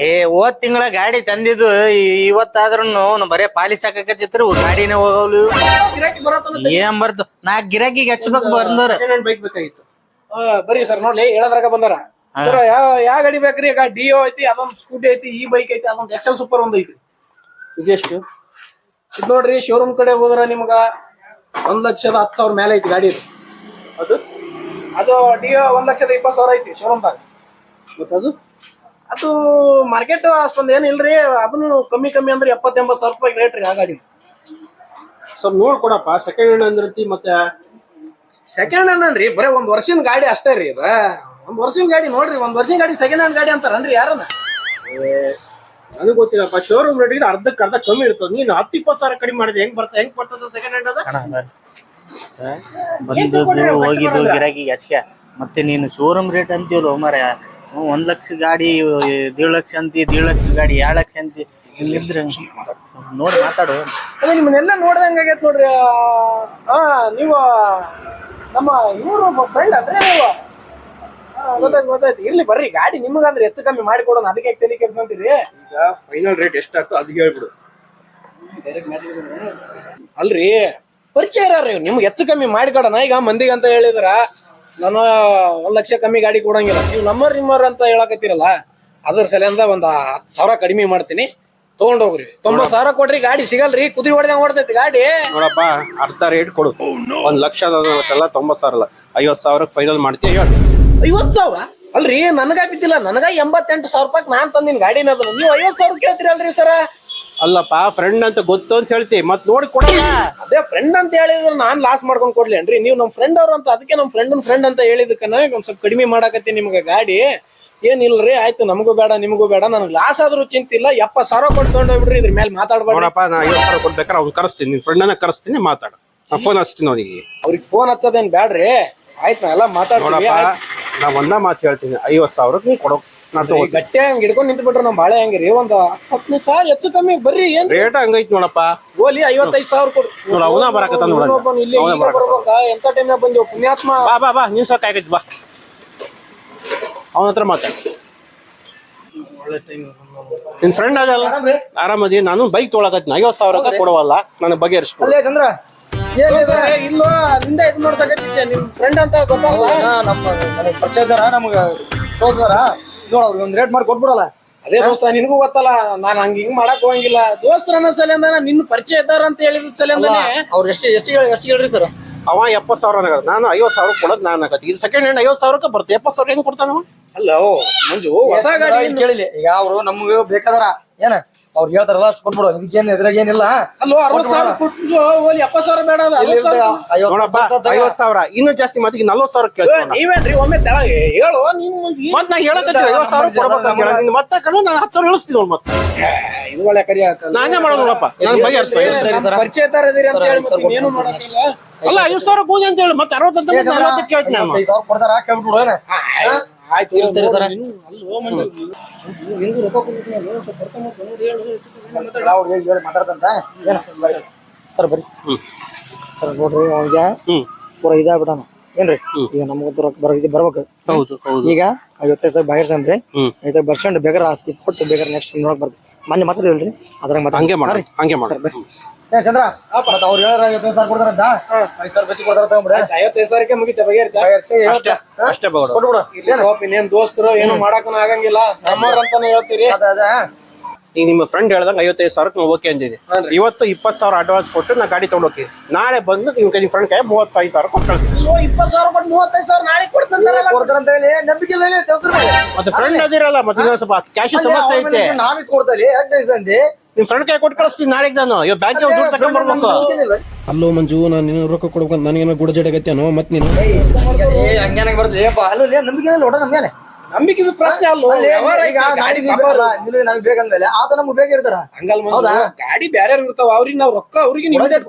ಏ ಹೋದ್ ತಿಂಗಳ ಗಾಡಿ ತಂದಿದ್ದು ಈ- ಇವತ್ತಾದ್ರೂ ಬರೇ ಪಾಲಿಸ್ ಹಾಕಕತ್ತಿದ್ರು ಗಾಡಿನೇ ಹೋಗವ್ಲು ಏನ್ ಬರ್ತು ನಾ ಗಿರಾಕಿಗೆ ಹಚ್ಬೇಕು ಬಂದವ್ರ. ಬೈಕ್ ಬೇಕಾಗಿತ್ತು? ಆ, ಬರ್ರಿ ಸರ್ ನೋಡ್ಲಿ ಹೇಳದ್ರಾಗ ಬಂದಾರ. ಸರ್ ಯಾವ ಯಾವ ಗಾಡಿ ಬೇಕ್ರಿ? ಈಗ ಡಿಯೋ ಐತಿ ಅದೊಂದು ಸ್ಕೂಟಿ ಐತಿ ಈ ಬೈಕ್ ಐತಿ ಅದೊಂದ್ ಎಕ್ಸೆಲ್ ಸೂಪರ್ ಒಂದ್ ಐತಿ. ಇದೆಷ್ಟು? ಇದು ನೋಡ್ರಿ ಶೋರೂಮ್ ಕಡೆ ಹೋದ್ರ ನಿಮ್ಗ ಒಂದ್ ಲಕ್ಷದ ಹತ್ತು ಸಾವಿರ ಮೇಲೆ ಐತಿ ಗಾಡಿ ಅದು? ಅದು ಡಿಯೋ ಒಂದ್ ಲಕ್ಷದ ಇಪ್ಪತ್ತು ಸಾವಿರ ಐತಿ ಶೋರೂಮ್ದಾಗ ಮತ್ತದು? ಅದು ಮಾರ್ಕೆಟ್ ಅಷ್ಟೊಂದ್ ಏನ್ ಇಲ್ರಿ ಅದನ್ನು ಕಮ್ಮಿ ಕಮ್ಮಿ ಅಂದ್ರೆ ಎಪ್ಪತ್ತೆಂಬತ್ತು ಸಾವಿರ ರೂಪಾಯಿ ರೇಟ್ ರೀ ಆ ಗಾಡಿ ಸ್ವಲ್ಪ ನೋಡ್ಕೊಡಪ್ಪ ಸೆಕೆಂಡ್ ಹ್ಯಾಂಡ್ ಅಂದ್ರತಿ ಮತ್ತೆ ಸೆಕೆಂಡ್ ಹ್ಯಾಂಡ್ ಅನ್ರಿ ಬರೇ ಒಂದ್ ವರ್ಷದ ಗಾಡಿ ಅಷ್ಟೇ ರೀ ಇದ. ಒಂದ್ ವರ್ಷಿನ ಗಾಡಿ ನೋಡ್ರಿ ಒಂದ್ ವರ್ಷಿನ ಗಾಡಿ ಸೆಕೆಂಡ್ ಹ್ಯಾಂಡ್ ಗಾಡಿ ಅಂತಾರನ್ರಿ ಯಾರನ್ನ? ನನಗೆ ಗೊತ್ತಿಲ್ಲಪ್ಪ ಶೋರೂಮ್ ರೇಟಿಗೆ ಅರ್ಧಕ್ಕೆ ಅರ್ಧ ಕಮ್ಮಿ ಇರ್ತದೆ. ನೀನು ಹತ್ತು ಇಪ್ಪತ್ತು ಸಾವಿರ ಕಡಿಮೆ ಮಾಡಿದ್ರೆ ಹೆಂಗ್ ಬರ್ತದೆ? ಹೆಂಗ್ ಬರ್ತದೆ ಸೆಕೆಂಡ್ ಹ್ಯಾಂಡ್ ಅದ? ಬಂದು ಹೋಗಿದ್ದು ಗಿರಾಕಿ ಹಚ್ಕೆ ಮತ್ತೆ ನೀನು ಶೋರೂಮ್ ರೇಟ್ ಅಂತೀವಲ್ಲ ಮರ ಒಂದ್ ಲಕ್ಷ ಗಾಡಿ ದೇಳ್ ಲಕ್ಷ ಅಂತಿ ದೇಳ್ ಲಕ್ಷ ಗಾಡಿ ಎರಡ್ ಲಕ್ಷ ಅಂತಿ. ಇಲ್ಲಿದ್ರೆ ನೋಡಿ ಮಾತಾಡು. ಅದೇ ನಿಮ್ಮನ್ನೆಲ್ಲ ನೋಡ್ದಂಗ ಆಗೈತ್ ನೋಡ್ರಿ ನೀವು ನಮ್ಮ ಇವರು ಫ್ರೆಂಡ್ ಅಂದ್ರೆ ನೀವು? ಗೊತ್ತಾಯ್ತು ಗೊತ್ತಾಯ್ತು. ಇರ್ಲಿ ಬರ್ರಿ. ಗಾಡಿ ನಿಮಗಂದ್ರೆ ಹೆಚ್ಚು ಕಮ್ಮಿ ಮಾಡಿ ಕೊಡೋಣ. ಅದಕ್ಕೆ ಯಾಕ್ ತಲೆ ಕೆಲ್ಸ ಅಂತೀರಿ? ಈಗ ಫೈನಲ್ ರೇಟ್ ಎಷ್ಟಾಗ್ತೋ ಅದು ಹೇಳ್ಬಿಡು. ಅಲ್ರಿ. ಪರಿಚಯ ಇರೋರಿ ನಿಮ್ಗೆ ಹೆಚ್ಚು ಕಮ್ಮಿ ಮಾಡಿ ಕೊಡೋಣ. ಈಗ ಮಂದಿಗೆ ಅಂತ ಹೇಳಿದ್ರ ನಾನು ಒಂದ್ ಲಕ್ಷ ಕಮ್ಮಿ ಗಾಡಿ ಕೊಡಂಗಿಲ್ಲ. ನೀವು ನಮ್ಮರ್ ನಿಮ್ಮರ್ ಅಂತ ಹೇಳಕತ್ತಿರಲ್ಲ ಅದ್ರ ಸಲಿಂದ ಒಂದ್ ಹತ್ತು ಸಾವಿರ ಕಡಿಮೆ ಮಾಡ್ತೀನಿ. ತಗೊಂಡ್ ಹೋಗ್ರಿ. ತೊಂಬತ್ ಸಾವಿರ ಕೊಡ್ರಿ. ಗಾಡಿ ಸಿಗಲ್ರಿ. ಕುದುರೆ ಹೊಡೆದಂಗ್ ಹೊಡ್ತೈತಿ ಗಾಡಿ. ನೋಡಪ್ಪ ಅರ್ಧ ರೇಟ್ ಕೊಡು. ಒಂದ್ ಲಕ್ಷ ಗೊತ್ತಲ್ಲ ತೊಂಬತ್ತು ಸಾವಿರ ಅಲ್ಲ ಐವತ್ತು ಸಾವಿರಕ್ಕೆ ಫೈನಲ್ ಮಾಡ್ತೀವಿ ಹೇಳು. ಐವತ್ ಸಾವಿರ? ಅಲ್ರಿ ನನಗ ಬಿದ್ದಿಲ್ಲ ನನಗ ಎಂಬತ್ತೆಂಟು ಸಾವಿರ ರೂಪಾಯಿ ನಾನ್ ತಂದಿನ ಗಾಡಿನ ಅದನ್ನ. ನೀವು ಐವತ್ ಸಾವಿರ ಕೇಳ್ತೀರಲ್ರಿ ಸರ? ಅಲ್ಲಪ್ಪ ಫ್ರೆಂಡ್ ಅಂತ ಗೊತ್ತು ಅಂತ ಹೇಳ್ತಿ ಮತ್ ನೋಡಿ ಕೊಡಲ್ಲ. ಅದೇ ಫ್ರೆಂಡ್ ಅಂತ ಹೇಳಿದ್ರೆ ನಾನ್ ಲಾಸ್ ಮಾಡ್ಕೊಂಡ್ ಕೊಡ್ಲೇನ್ರಿ ನೀವು ನಮ್ ಫ್ರೆಂಡ್ ಅವ್ರ ಅಂತ ಅದಕ್ಕೆ ನಮ್ ಫ್ರೆಂಡ್ ಫ್ರೆಂಡ್ ಅಂತ ಹೇಳಿದಕ್ಕನ ಒಂದ್ ಸ್ವಲ್ಪ ಕಡಿಮೆ ಮಾಡಾಕತ್ತಿ ನಿಮ್ಗೆ ಗಾಡಿ. ಏನಿಲ್ರಿ ಆಯ್ತು ನಮಗೂ ಬೇಡ ನಿಮಗೂ ಬೇಡ. ನನ್ಗೆ ಲಾಸ್ ಆದ್ರೂ ಚಿಂತಿಲ್ಲ ಇಲ್ಲ ಸಾವಿರ ಕೊಟ್ಟು ತಗೊಂಡೋಗ್ಬಿಡ್ರಿ ಇದ್ರ ಮೇಲೆ ಮಾತಾಡ್ಬೇಡ ನೋಡಪ್ಪ ನಾ ಐವತ್ತು ಸಾವಿರ ಕೊಡ್ಬೇಕಾರೆ ಅವ್ನು ಕರೆಸ್ತೀನಿ ನಿನ್ ಫ್ರೆಂಡನ್ನ ಕರೆಸ್ತೀನಿ ಮಾತಾಡ. ಫೋನ್ ಹಚ್ತೀನಿ ಅವನಿಗೆ. ಅವ್ರಿಗೆ ಫೋನ್ ಹಚ್ಚೋದೇನ್ ಬೇಡ್ರಿ ಆಯ್ತು ನಾ ಎಲ್ಲ ಮಾತಾಡ್ತೀನಿ. ನೋಡಪ್ಪ ನಾ ಒಂದ ಮಾತು ಹೇಳ್ತೀನಿ ಐವತ್ತು ಸಾವಿರಕ್ಕೆ ನೀವು ಕೊಡೋ ನಾ ತಗೋ ಗಟ್ಟಿ ಹಂಗ್ ಹಿಡ್ಕೊಂಡ್ ನಿಂತು ಬಿಟ್ರೆ ನಮ್ ಬಾಳೆ ಹಂಗಿರಿ ಒಂದ್ ಹತ್ತು ಸಾವಿರ ಹೆಚ್ಚು ಕಮ್ಮಿ ಬರ್ರಿ ಏನ್ ರೇಟ್ ಹಂಗೈತಿ ನೋಡಪ್ಪ. ಓಲಿ ಐವತ್ತೈದು ಸಾವಿರ ಕೊಡು. ನೋಡು, ಅವ್ನ ಬರಾಕತ್ತಾನ ನೋಡು. ಇಲ್ಲಿ ಅವ್ನ ಈಗ ಬರ್ಬೇಕಾ? ಎಂತ ಟೈಮ್ ಬಂದೇವು ಪುಣ್ಯಾತ್ಮ. ಬಾ ಬಾ ಬಾ ನೀನ್ ಬಾ. ಅವನ ಹತ್ರ ಟೈಮ್ ನಿನ್ ಫ್ರೆಂಡ್ ಅದಲ್ಲ ಆರಾಮದಿ ನಾನು ಬೈಕ್ ತೊಗೊಳಕತ್ತೀನಿ. ಐವತ್ತು ಸಾವಿರಕ್ಕೆ ಕೊಡವಲ್ಲ ನನಗೆ ಬಗೆಹರಿಸ್ಕೊ ಅಲ್ಲೇ ಚಂದ್ರ? ಇಲ್ಲೋ ನಿಂದ ಇದು ಮಾಡ್ಸಕತ್ತಿದ್ದೆ ನಿಮ್ ಫ್ರೆಂಡ್ ಅಂತ ಗೊತ್ತಲ್ಲ ನಮ್ಮ ನನಗೆ ಪರಿಚಯ ಇದ್ದಾರ ನಮ್ಗೆ ಸೋದಾರ ನೋಡ ಅವ್ರಿಗೆ ಒಂದು ರೇಟ್ ಮಾಡಿ ಕೊಟ್ಬಿಡಲ್ಲ. ಅದೇ ದೋಸ್ತ ನಿನಗೂ ಗೊತ್ತಲ್ಲ ನಾನು ಹಂಗ ಹಿಂಗ್ ಮಾಡಕ್ ಹೋಗಂಗಿಲ್ಲ. ದೋಸ್ತರ ಅನ್ನೋ ಸಲಿಂದ ನಿನ್ನ ಪರಿಚಯ ಇದ್ದಾರ ಅಂತ ಹೇಳಿದ ಸಲಿಂದಾನೆ ಅವ್ರು ಎಷ್ಟು ಎಷ್ಟು ಹೇಳಿ ಎಷ್ಟು ಹೇಳ್ರಿ ಸರ್ ಅವ ಎಪ್ಪತ್ತು ಸಾವಿರ ಅನ್ನಕತ್ತ ನಾನು ಐವತ್ತು ಸಾವಿರ ಕೊಡೋದು ನಾನು ಆಗತ್ತೆ. ಇದು ಸೆಕೆಂಡ್ ಹ್ಯಾಂಡ್ ಐವತ್ತು ಸಾವಿರಕ್ಕೆ ಬರುತ್ತೆ. ಎಪ್ಪತ್ತು ಸಾವಿರ ಹೆಂಗ್ ಕೊಡ್ತಾನವ? ಅಲ್ಲ ಓ ಮಂಜು ಹೊಸ ಗಾಡಿ ಕೇಳಿಲ್ಲ ಈಗ ಅವ್ರು ನಮ್ಗೆ ಬೇಕಾದ್ರ ಏನ? ಅವ್ರು ಹೇಳ್ತಾರಲ್ಲ ಅಷ್ಟು ಕೊಟ್ಬಿಡು ಇದಕ್ಕೇನು ಇದ್ರಾಗ ಏನಿಲ್ಲ. ಅಲ್ಲೋ ಅರವತ್ ಸಾವಿರ ಕೊಟ್ಟು ಓಲಿ ಎಪ್ಪತ್ ಸಾವಿರ ಬೇಡ ಅದು. ಇಲ್ಲಿ ಅರವತ್ ಸಾವಿರ ನೋಡಪ್ಪ ಐವತ್ತು ಸಾವಿರ. ಇನ್ನೂ ಜಾಸ್ತಿ ಮತ್ತೆ ನಲ್ವತ್ತು ಸಾವಿರ ಕೇಳಿ ಕೇಳ್ತಾನ ನೀವೇನ್ರಿ ಒಮ್ಮೆ ತೆಳಗೆ ಹೇಳು ನೀನ್ ಮಂಜು ಮತ್ತೆ ನಾ ಐವತ್ತು ಸಾವಿರ ಕೊಡ್ಬೇಕಂತ ಹೇಳಿ ನಿನ್ನ ಮತ್ತೆ ಕಣ್ಣು ನಾನು ಹತ್ತು ಸಾವಿರ ಇಳಿಸ್ತೀನಿ ನೋಡು ಮತ್ತೆ. ಇದು ಒಳ್ಳೆ ಕರಿ ಹಾಕಲ್ಲ ನಾನೇ ಮಾಡೋದು ನೋಡಪ್ಪ. ಪರಿಚಯ ಇದ್ದಾರ ಇದೀರಿ ಅಂತ ಹೇಳಿ ಸರ್, ಏನು ಮಾಡಕ್ಕಿಲ್ಲ ಅಲ್ಲ ಐವತ್ತು ಸಾವಿರ ಪೂಜೆ ಅಂತ ಹೇಳಿ ಮತ್ತೆ ಅರವತ್ತಂತ ಅಂತ ಕೇಳ್ತೀನಿ ನಾನು. ಐವತ್ತೈದು ಸಾವಿರ ಕೊಡ್ತಾರ ಕೇಳ್ಬಿಟ್ಬಿಡು ಏನ? ಆಯ್ತು ಇರ್ತೀರಿ ಸರ್. ಸರ್ ಬರ್ರಿ. ಸರ್ ನೋಡ್ರಿ ಅವ್ನಿಗೆ ಪೂರ ಇದಾಗ್ಬಿಡಣ ಏನ್ರಿ? ಈಗ ನಮಗಂತೂ ರೊಕ್ಕ ಬರೋದು ಬರ್ಬೇಕು. ಹೌದು ಹೌದು. ಈಗ ಐವತ್ತೈದು ಸಾವಿರ ಬಾಗಿರ್ಸನ್ರಿ ಐವತ್ತೈದು ಬರ್ಸ್ಕೊಂಡು ಬರ್ಸಂಡ್ ಬೇಕಾರೆ ಆಸ್ತಿ ಕೊಟ್ಟು ಬೇಗ ನೆಕ್ಸ್ಟ್ ನೋಡಕ್ ಬರ್ತೀವಿ ಮೊನ್ನೆ ಮಾತ್ರ ಹೇಳ್ರಿ ಅದ್ರಾಗ ಮಾತ್ರ ಹಂಗೆ ಮಾಡ್ರಿ ಹಂಗೆ ಮಾಡ್ರಿ ಏ ಚಂದ್ರ ಮತ್ತೆ ಅವ್ರು ಹೇಳಾರ ಐವತ್ತೈದು ಸಾವಿರ ಕೊಡ್ತಾರಂತ ಐದು ಸಾವಿರ ಬೆಚ್ಚಿ ಕೊಡ್ತಾರ ತಗೊಂಡ್ಬಿಡ ಐವತ್ತೈದು ಸಾವಿರಕ್ಕೆ ಮುಗಿತ ಬಗೆಹರಿತ? ಅಷ್ಟೇ ಅಷ್ಟೇ ಬಗೋಡು ಕೊಟ್ಬಿಡು. ಇನ್ನೇನ್ ದೋಸ್ತರು ಏನು ಮಾಡಕ್ಕೂ ಆಗಂಗಿಲ್ಲ. ನಮ್ಮವ್ರ ಅಂತಾನೆ ಹೇಳ್ತೀರಿ. ಅದ ಅದ. ಈಗ ನಿಮ್ಮ ಫ್ರೆಂಡ್ ಹೇಳ್ದಂಗೆ ಐವತ್ತೈದು ಸಾವಿರಕ್ಕೆ ನಾವು ಓಕೆ ಅಂದಿದೆ ಇವತ್ತು ಇಪ್ಪತ್ತು ಸಾವಿರ ಅಡ್ವಾನ್ಸ್ ಕೊಟ್ಟು ನಾ ಗಾಡಿ ತೊಗೊಂಡೋಗಿ ನಾಳೆ ಬಂದು ನಿಮ್ ಕೈ ಫ್ರೆಂಡ್ ಕೈ ಮೂವತ್ತೈದು ಸಾವಿರ ಕೊಟ್ಟು ಕಳಿಸ್ತೀನಿ. ಇಲ್ಲೋ ಇಪ್ಪತ್ ಸಾವಿರ ಕೊಟ್ಟು ಮೂವತ್ತೈದು ಸಾವಿರ ನಾಳೆ ಕೊಡ್ತಂತಾರಲ್ಲ ಹೇಳಿ ನಂಬಿಕೆ ಮತ್ತೆ ಫ್ರೆಂಡ್ ಅದಿರಲ್ಲ ಮತ್ತೆ ಇನ್ನೊಂದ್ ಸ್ವಲ್ಪ ಕ್ಯಾಶ್ ಸಮಸ್ಯೆ ಐತೆ. ನಿಮ್ ಯಾಕೆ ಫ್ರೆಂಡ್ ಕೈ ಕೊಟ್ಟು ಕಳಿಸ್ತೀನಿ ನಾಳೆ ನಾನು. ಇವಾಗ ಬ್ಯಾಂಕ್ ದುಡ್ಡು ತಗೊಂಡ್ ಬರ್ಬೇಕು. ಅಲ್ಲೋ ಮಂಜು ನಾನು ನಿನ್ನ ರೊಕ್ಕ ಕೊಡ್ಬೇಕು ನನಗೇನೋ ಗುಡಜಡಗತ್ತೇನೋ ಮತ್ತೆ ನೀನು? ಹಂಗೇನಾಗ ಬರ್ತದೆ ಅಲ್ಲ ನಂಬಿಕೆ ಇಲ್ಲ ನಮ್ಗೇನೆ ನಂಬಿಕೆ ಪ್ರಶ್ನೆ ಅಲ್ಲ? ಈಗ ಗಾಡಿ ನನಗೆ ಬೇಕಂದ್ಮೇಲೆ ಆತ ನಮ್ಗೆ ಬೇಗ ಇರ್ತಾರ. ಹಂಗಲ್ ಹೌದಾ? ಗಾಡಿ ಬೇರೆ ಇರ್ತಾವ ಅವ್ರಿಗೆ ನಾವ್ ರೊಕ್ಕ ಅವ್ರಿಗೆ ಇಮಿಡಿಯೇಟ್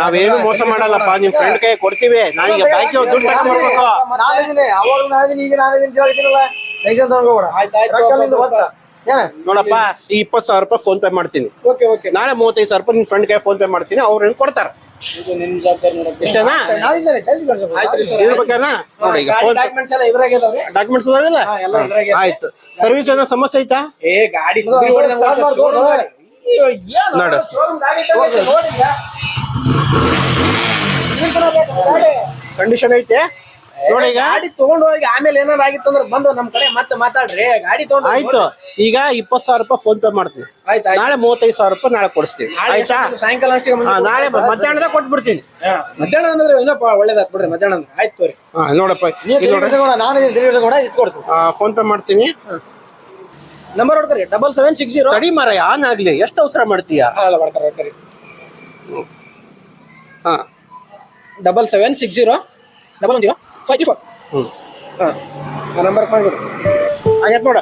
ನಾವೇನು ಮೋಸ ಮಾಡಲ್ಲಪ್ಪ ನಿಮ್ ಫ್ರೆಂಡ್ ಕೈ ಕೊಡ್ತೀವಿ. ನಾನೀಗ ಬ್ಯಾಂಕ್ ದುಡ್ಡು ಅವಾಗ ಈಗ ಹೇಳ್ತೀನಲ್ಲ ಟೆನ್ಷನ್ ತಗೊಂಡ್ಬೇಡ ರೊಕ್ಕ ಏನ? ನೋಡಪ್ಪ ಈ ಇಪ್ಪತ್ತು ಸಾವಿರ ರೂಪಾಯಿ ಫೋನ್ ಪೇ ಮಾಡ್ತೀನಿ. Okay okay. ನಾಳೆ ಮೂವತ್ತೈದು ಸಾವಿರ ರೂಪಾಯಿ ನಿಮ್ ಫ್ರೆಂಡ್ ಕೈ ಫೋನ್ ಪೇ ಮಾಡ್ತೀನಿ ಅವ್ರು ಹೆಂಗ್ ಕೊಡ್ತಾರ. ಇದು ನಿಮ್ ಜವಾಬ್ದಾರಿ ನೋಡಕ್ಕೆ. ಇಷ್ಟೇನಾ? ಆಯ್ತ್ರಿ ಸರ್ ಇರ್ಬೇಕೇನಾ ನೋಡಿ ಈಗ ಫೋನ್ ಡಾಕ್ಯುಮೆಂಟ್ಸ್ ಎಲ್ಲ ಇದ್ರಾಗ ಇದಾವ್ರಿ. ಡಾಕ್ಯುಮೆಂಟ್ಸ್ ಅದಾವಿಲ್ಲ ಹಾ, ಎಲ್ಲ ಇದ್ರಾಗೆ ಆಯ್ತು. ಸರ್ವಿಸ್ ಏನೋ ಸಮಸ್ಯೆ ಐತಾ? ಏ ಹೊಡ್ದ ನೋಡು. ಗಾಡಿ. ಕಂಡೀಷನ್ ಐತೆ? ನೋಡಿ ಈಗ. ಗಾಡಿ ತಗೊಂಡ್ ಹೋಗಿ ಆಮೇಲೆ ಏನಾರ ಅಂದ್ರೆ ಬಂದು ನಮ್ ಕಡೆ ಮತ್ತೆ ಮಾತಾಡ್ರಿ. ಗಾಡಿ ತಗೊಂಡ್ ಆಯ್ತು. ಈಗ ಇಪ್ಪತ್ ಸಾವಿರ ರೂಪಾಯಿ ಫೋನ್ ಪೇ ಮಾಡ್ತೀನಿ. ಆಯ್ತು ನಾಳೆ ಮೂವತ್ತೈದು ಸಾವಿರ ರೂಪಾಯಿ ನಾಳೆ ಕೊಡಿಸ್ತೀನಿ. ಆಯ್ತಾ? ಸಾಯಂಕಾಲ ಅಷ್ಟಿಗೆ ಹಾ, ಮುಂದೆ ನಾಳೆ ಮಧ್ಯಾಹ್ನದಾಗ ಕೊಟ್ಬಿಡ್ತೀನಿ. ಮಧ್ಯಾಹ್ನ ಅಂದ್ರೆ ಏನಪ್ಪ ಒಳ್ಳೇದಾತ್ ಬಿಡ್ರಿ ಮಧ್ಯಾಹ್ನ ಅಂದ್ರೆ. ಆಯ್ತು ತೋರಿ. ಹಾ ನೋಡಪ್ಪ. ನೀ ಇಲ್ಲಿ ನೋಡ್ರಿ. ತಲೆಗೆಡ್ಸ್ಕೊಬೇಡ, ನಾನು ಕೊಡ್ತೀನಿ. ಫೋನ್ ಪೇ ಮಾಡ್ತೀನಿ. ನಂಬರ್ ಹೊಡ್ಕರಿ ಡಬಲ್ ಸೆವೆನ್ ಸಿಕ್ಸ್ ಜೀರೋ ತಡಿ ಮಾರ ಆನ್ ಆಗ್ಲಿ. ಎಷ್ಟು ಅವಸರ ಮಾಡ್ತೀಯ? ಅಲ್ಲ ಹೊಡ್ಕರಿ ಹೊಡ್ಕರಿ. ಹಾ. Double seven six zero double one zero five four ಹ್ಮ್. ಹಾಂ ಆ ನಂಬರ್ ಮಾಡ್ಬಿಡು. ಆಗೈತ್ ನೋಡ.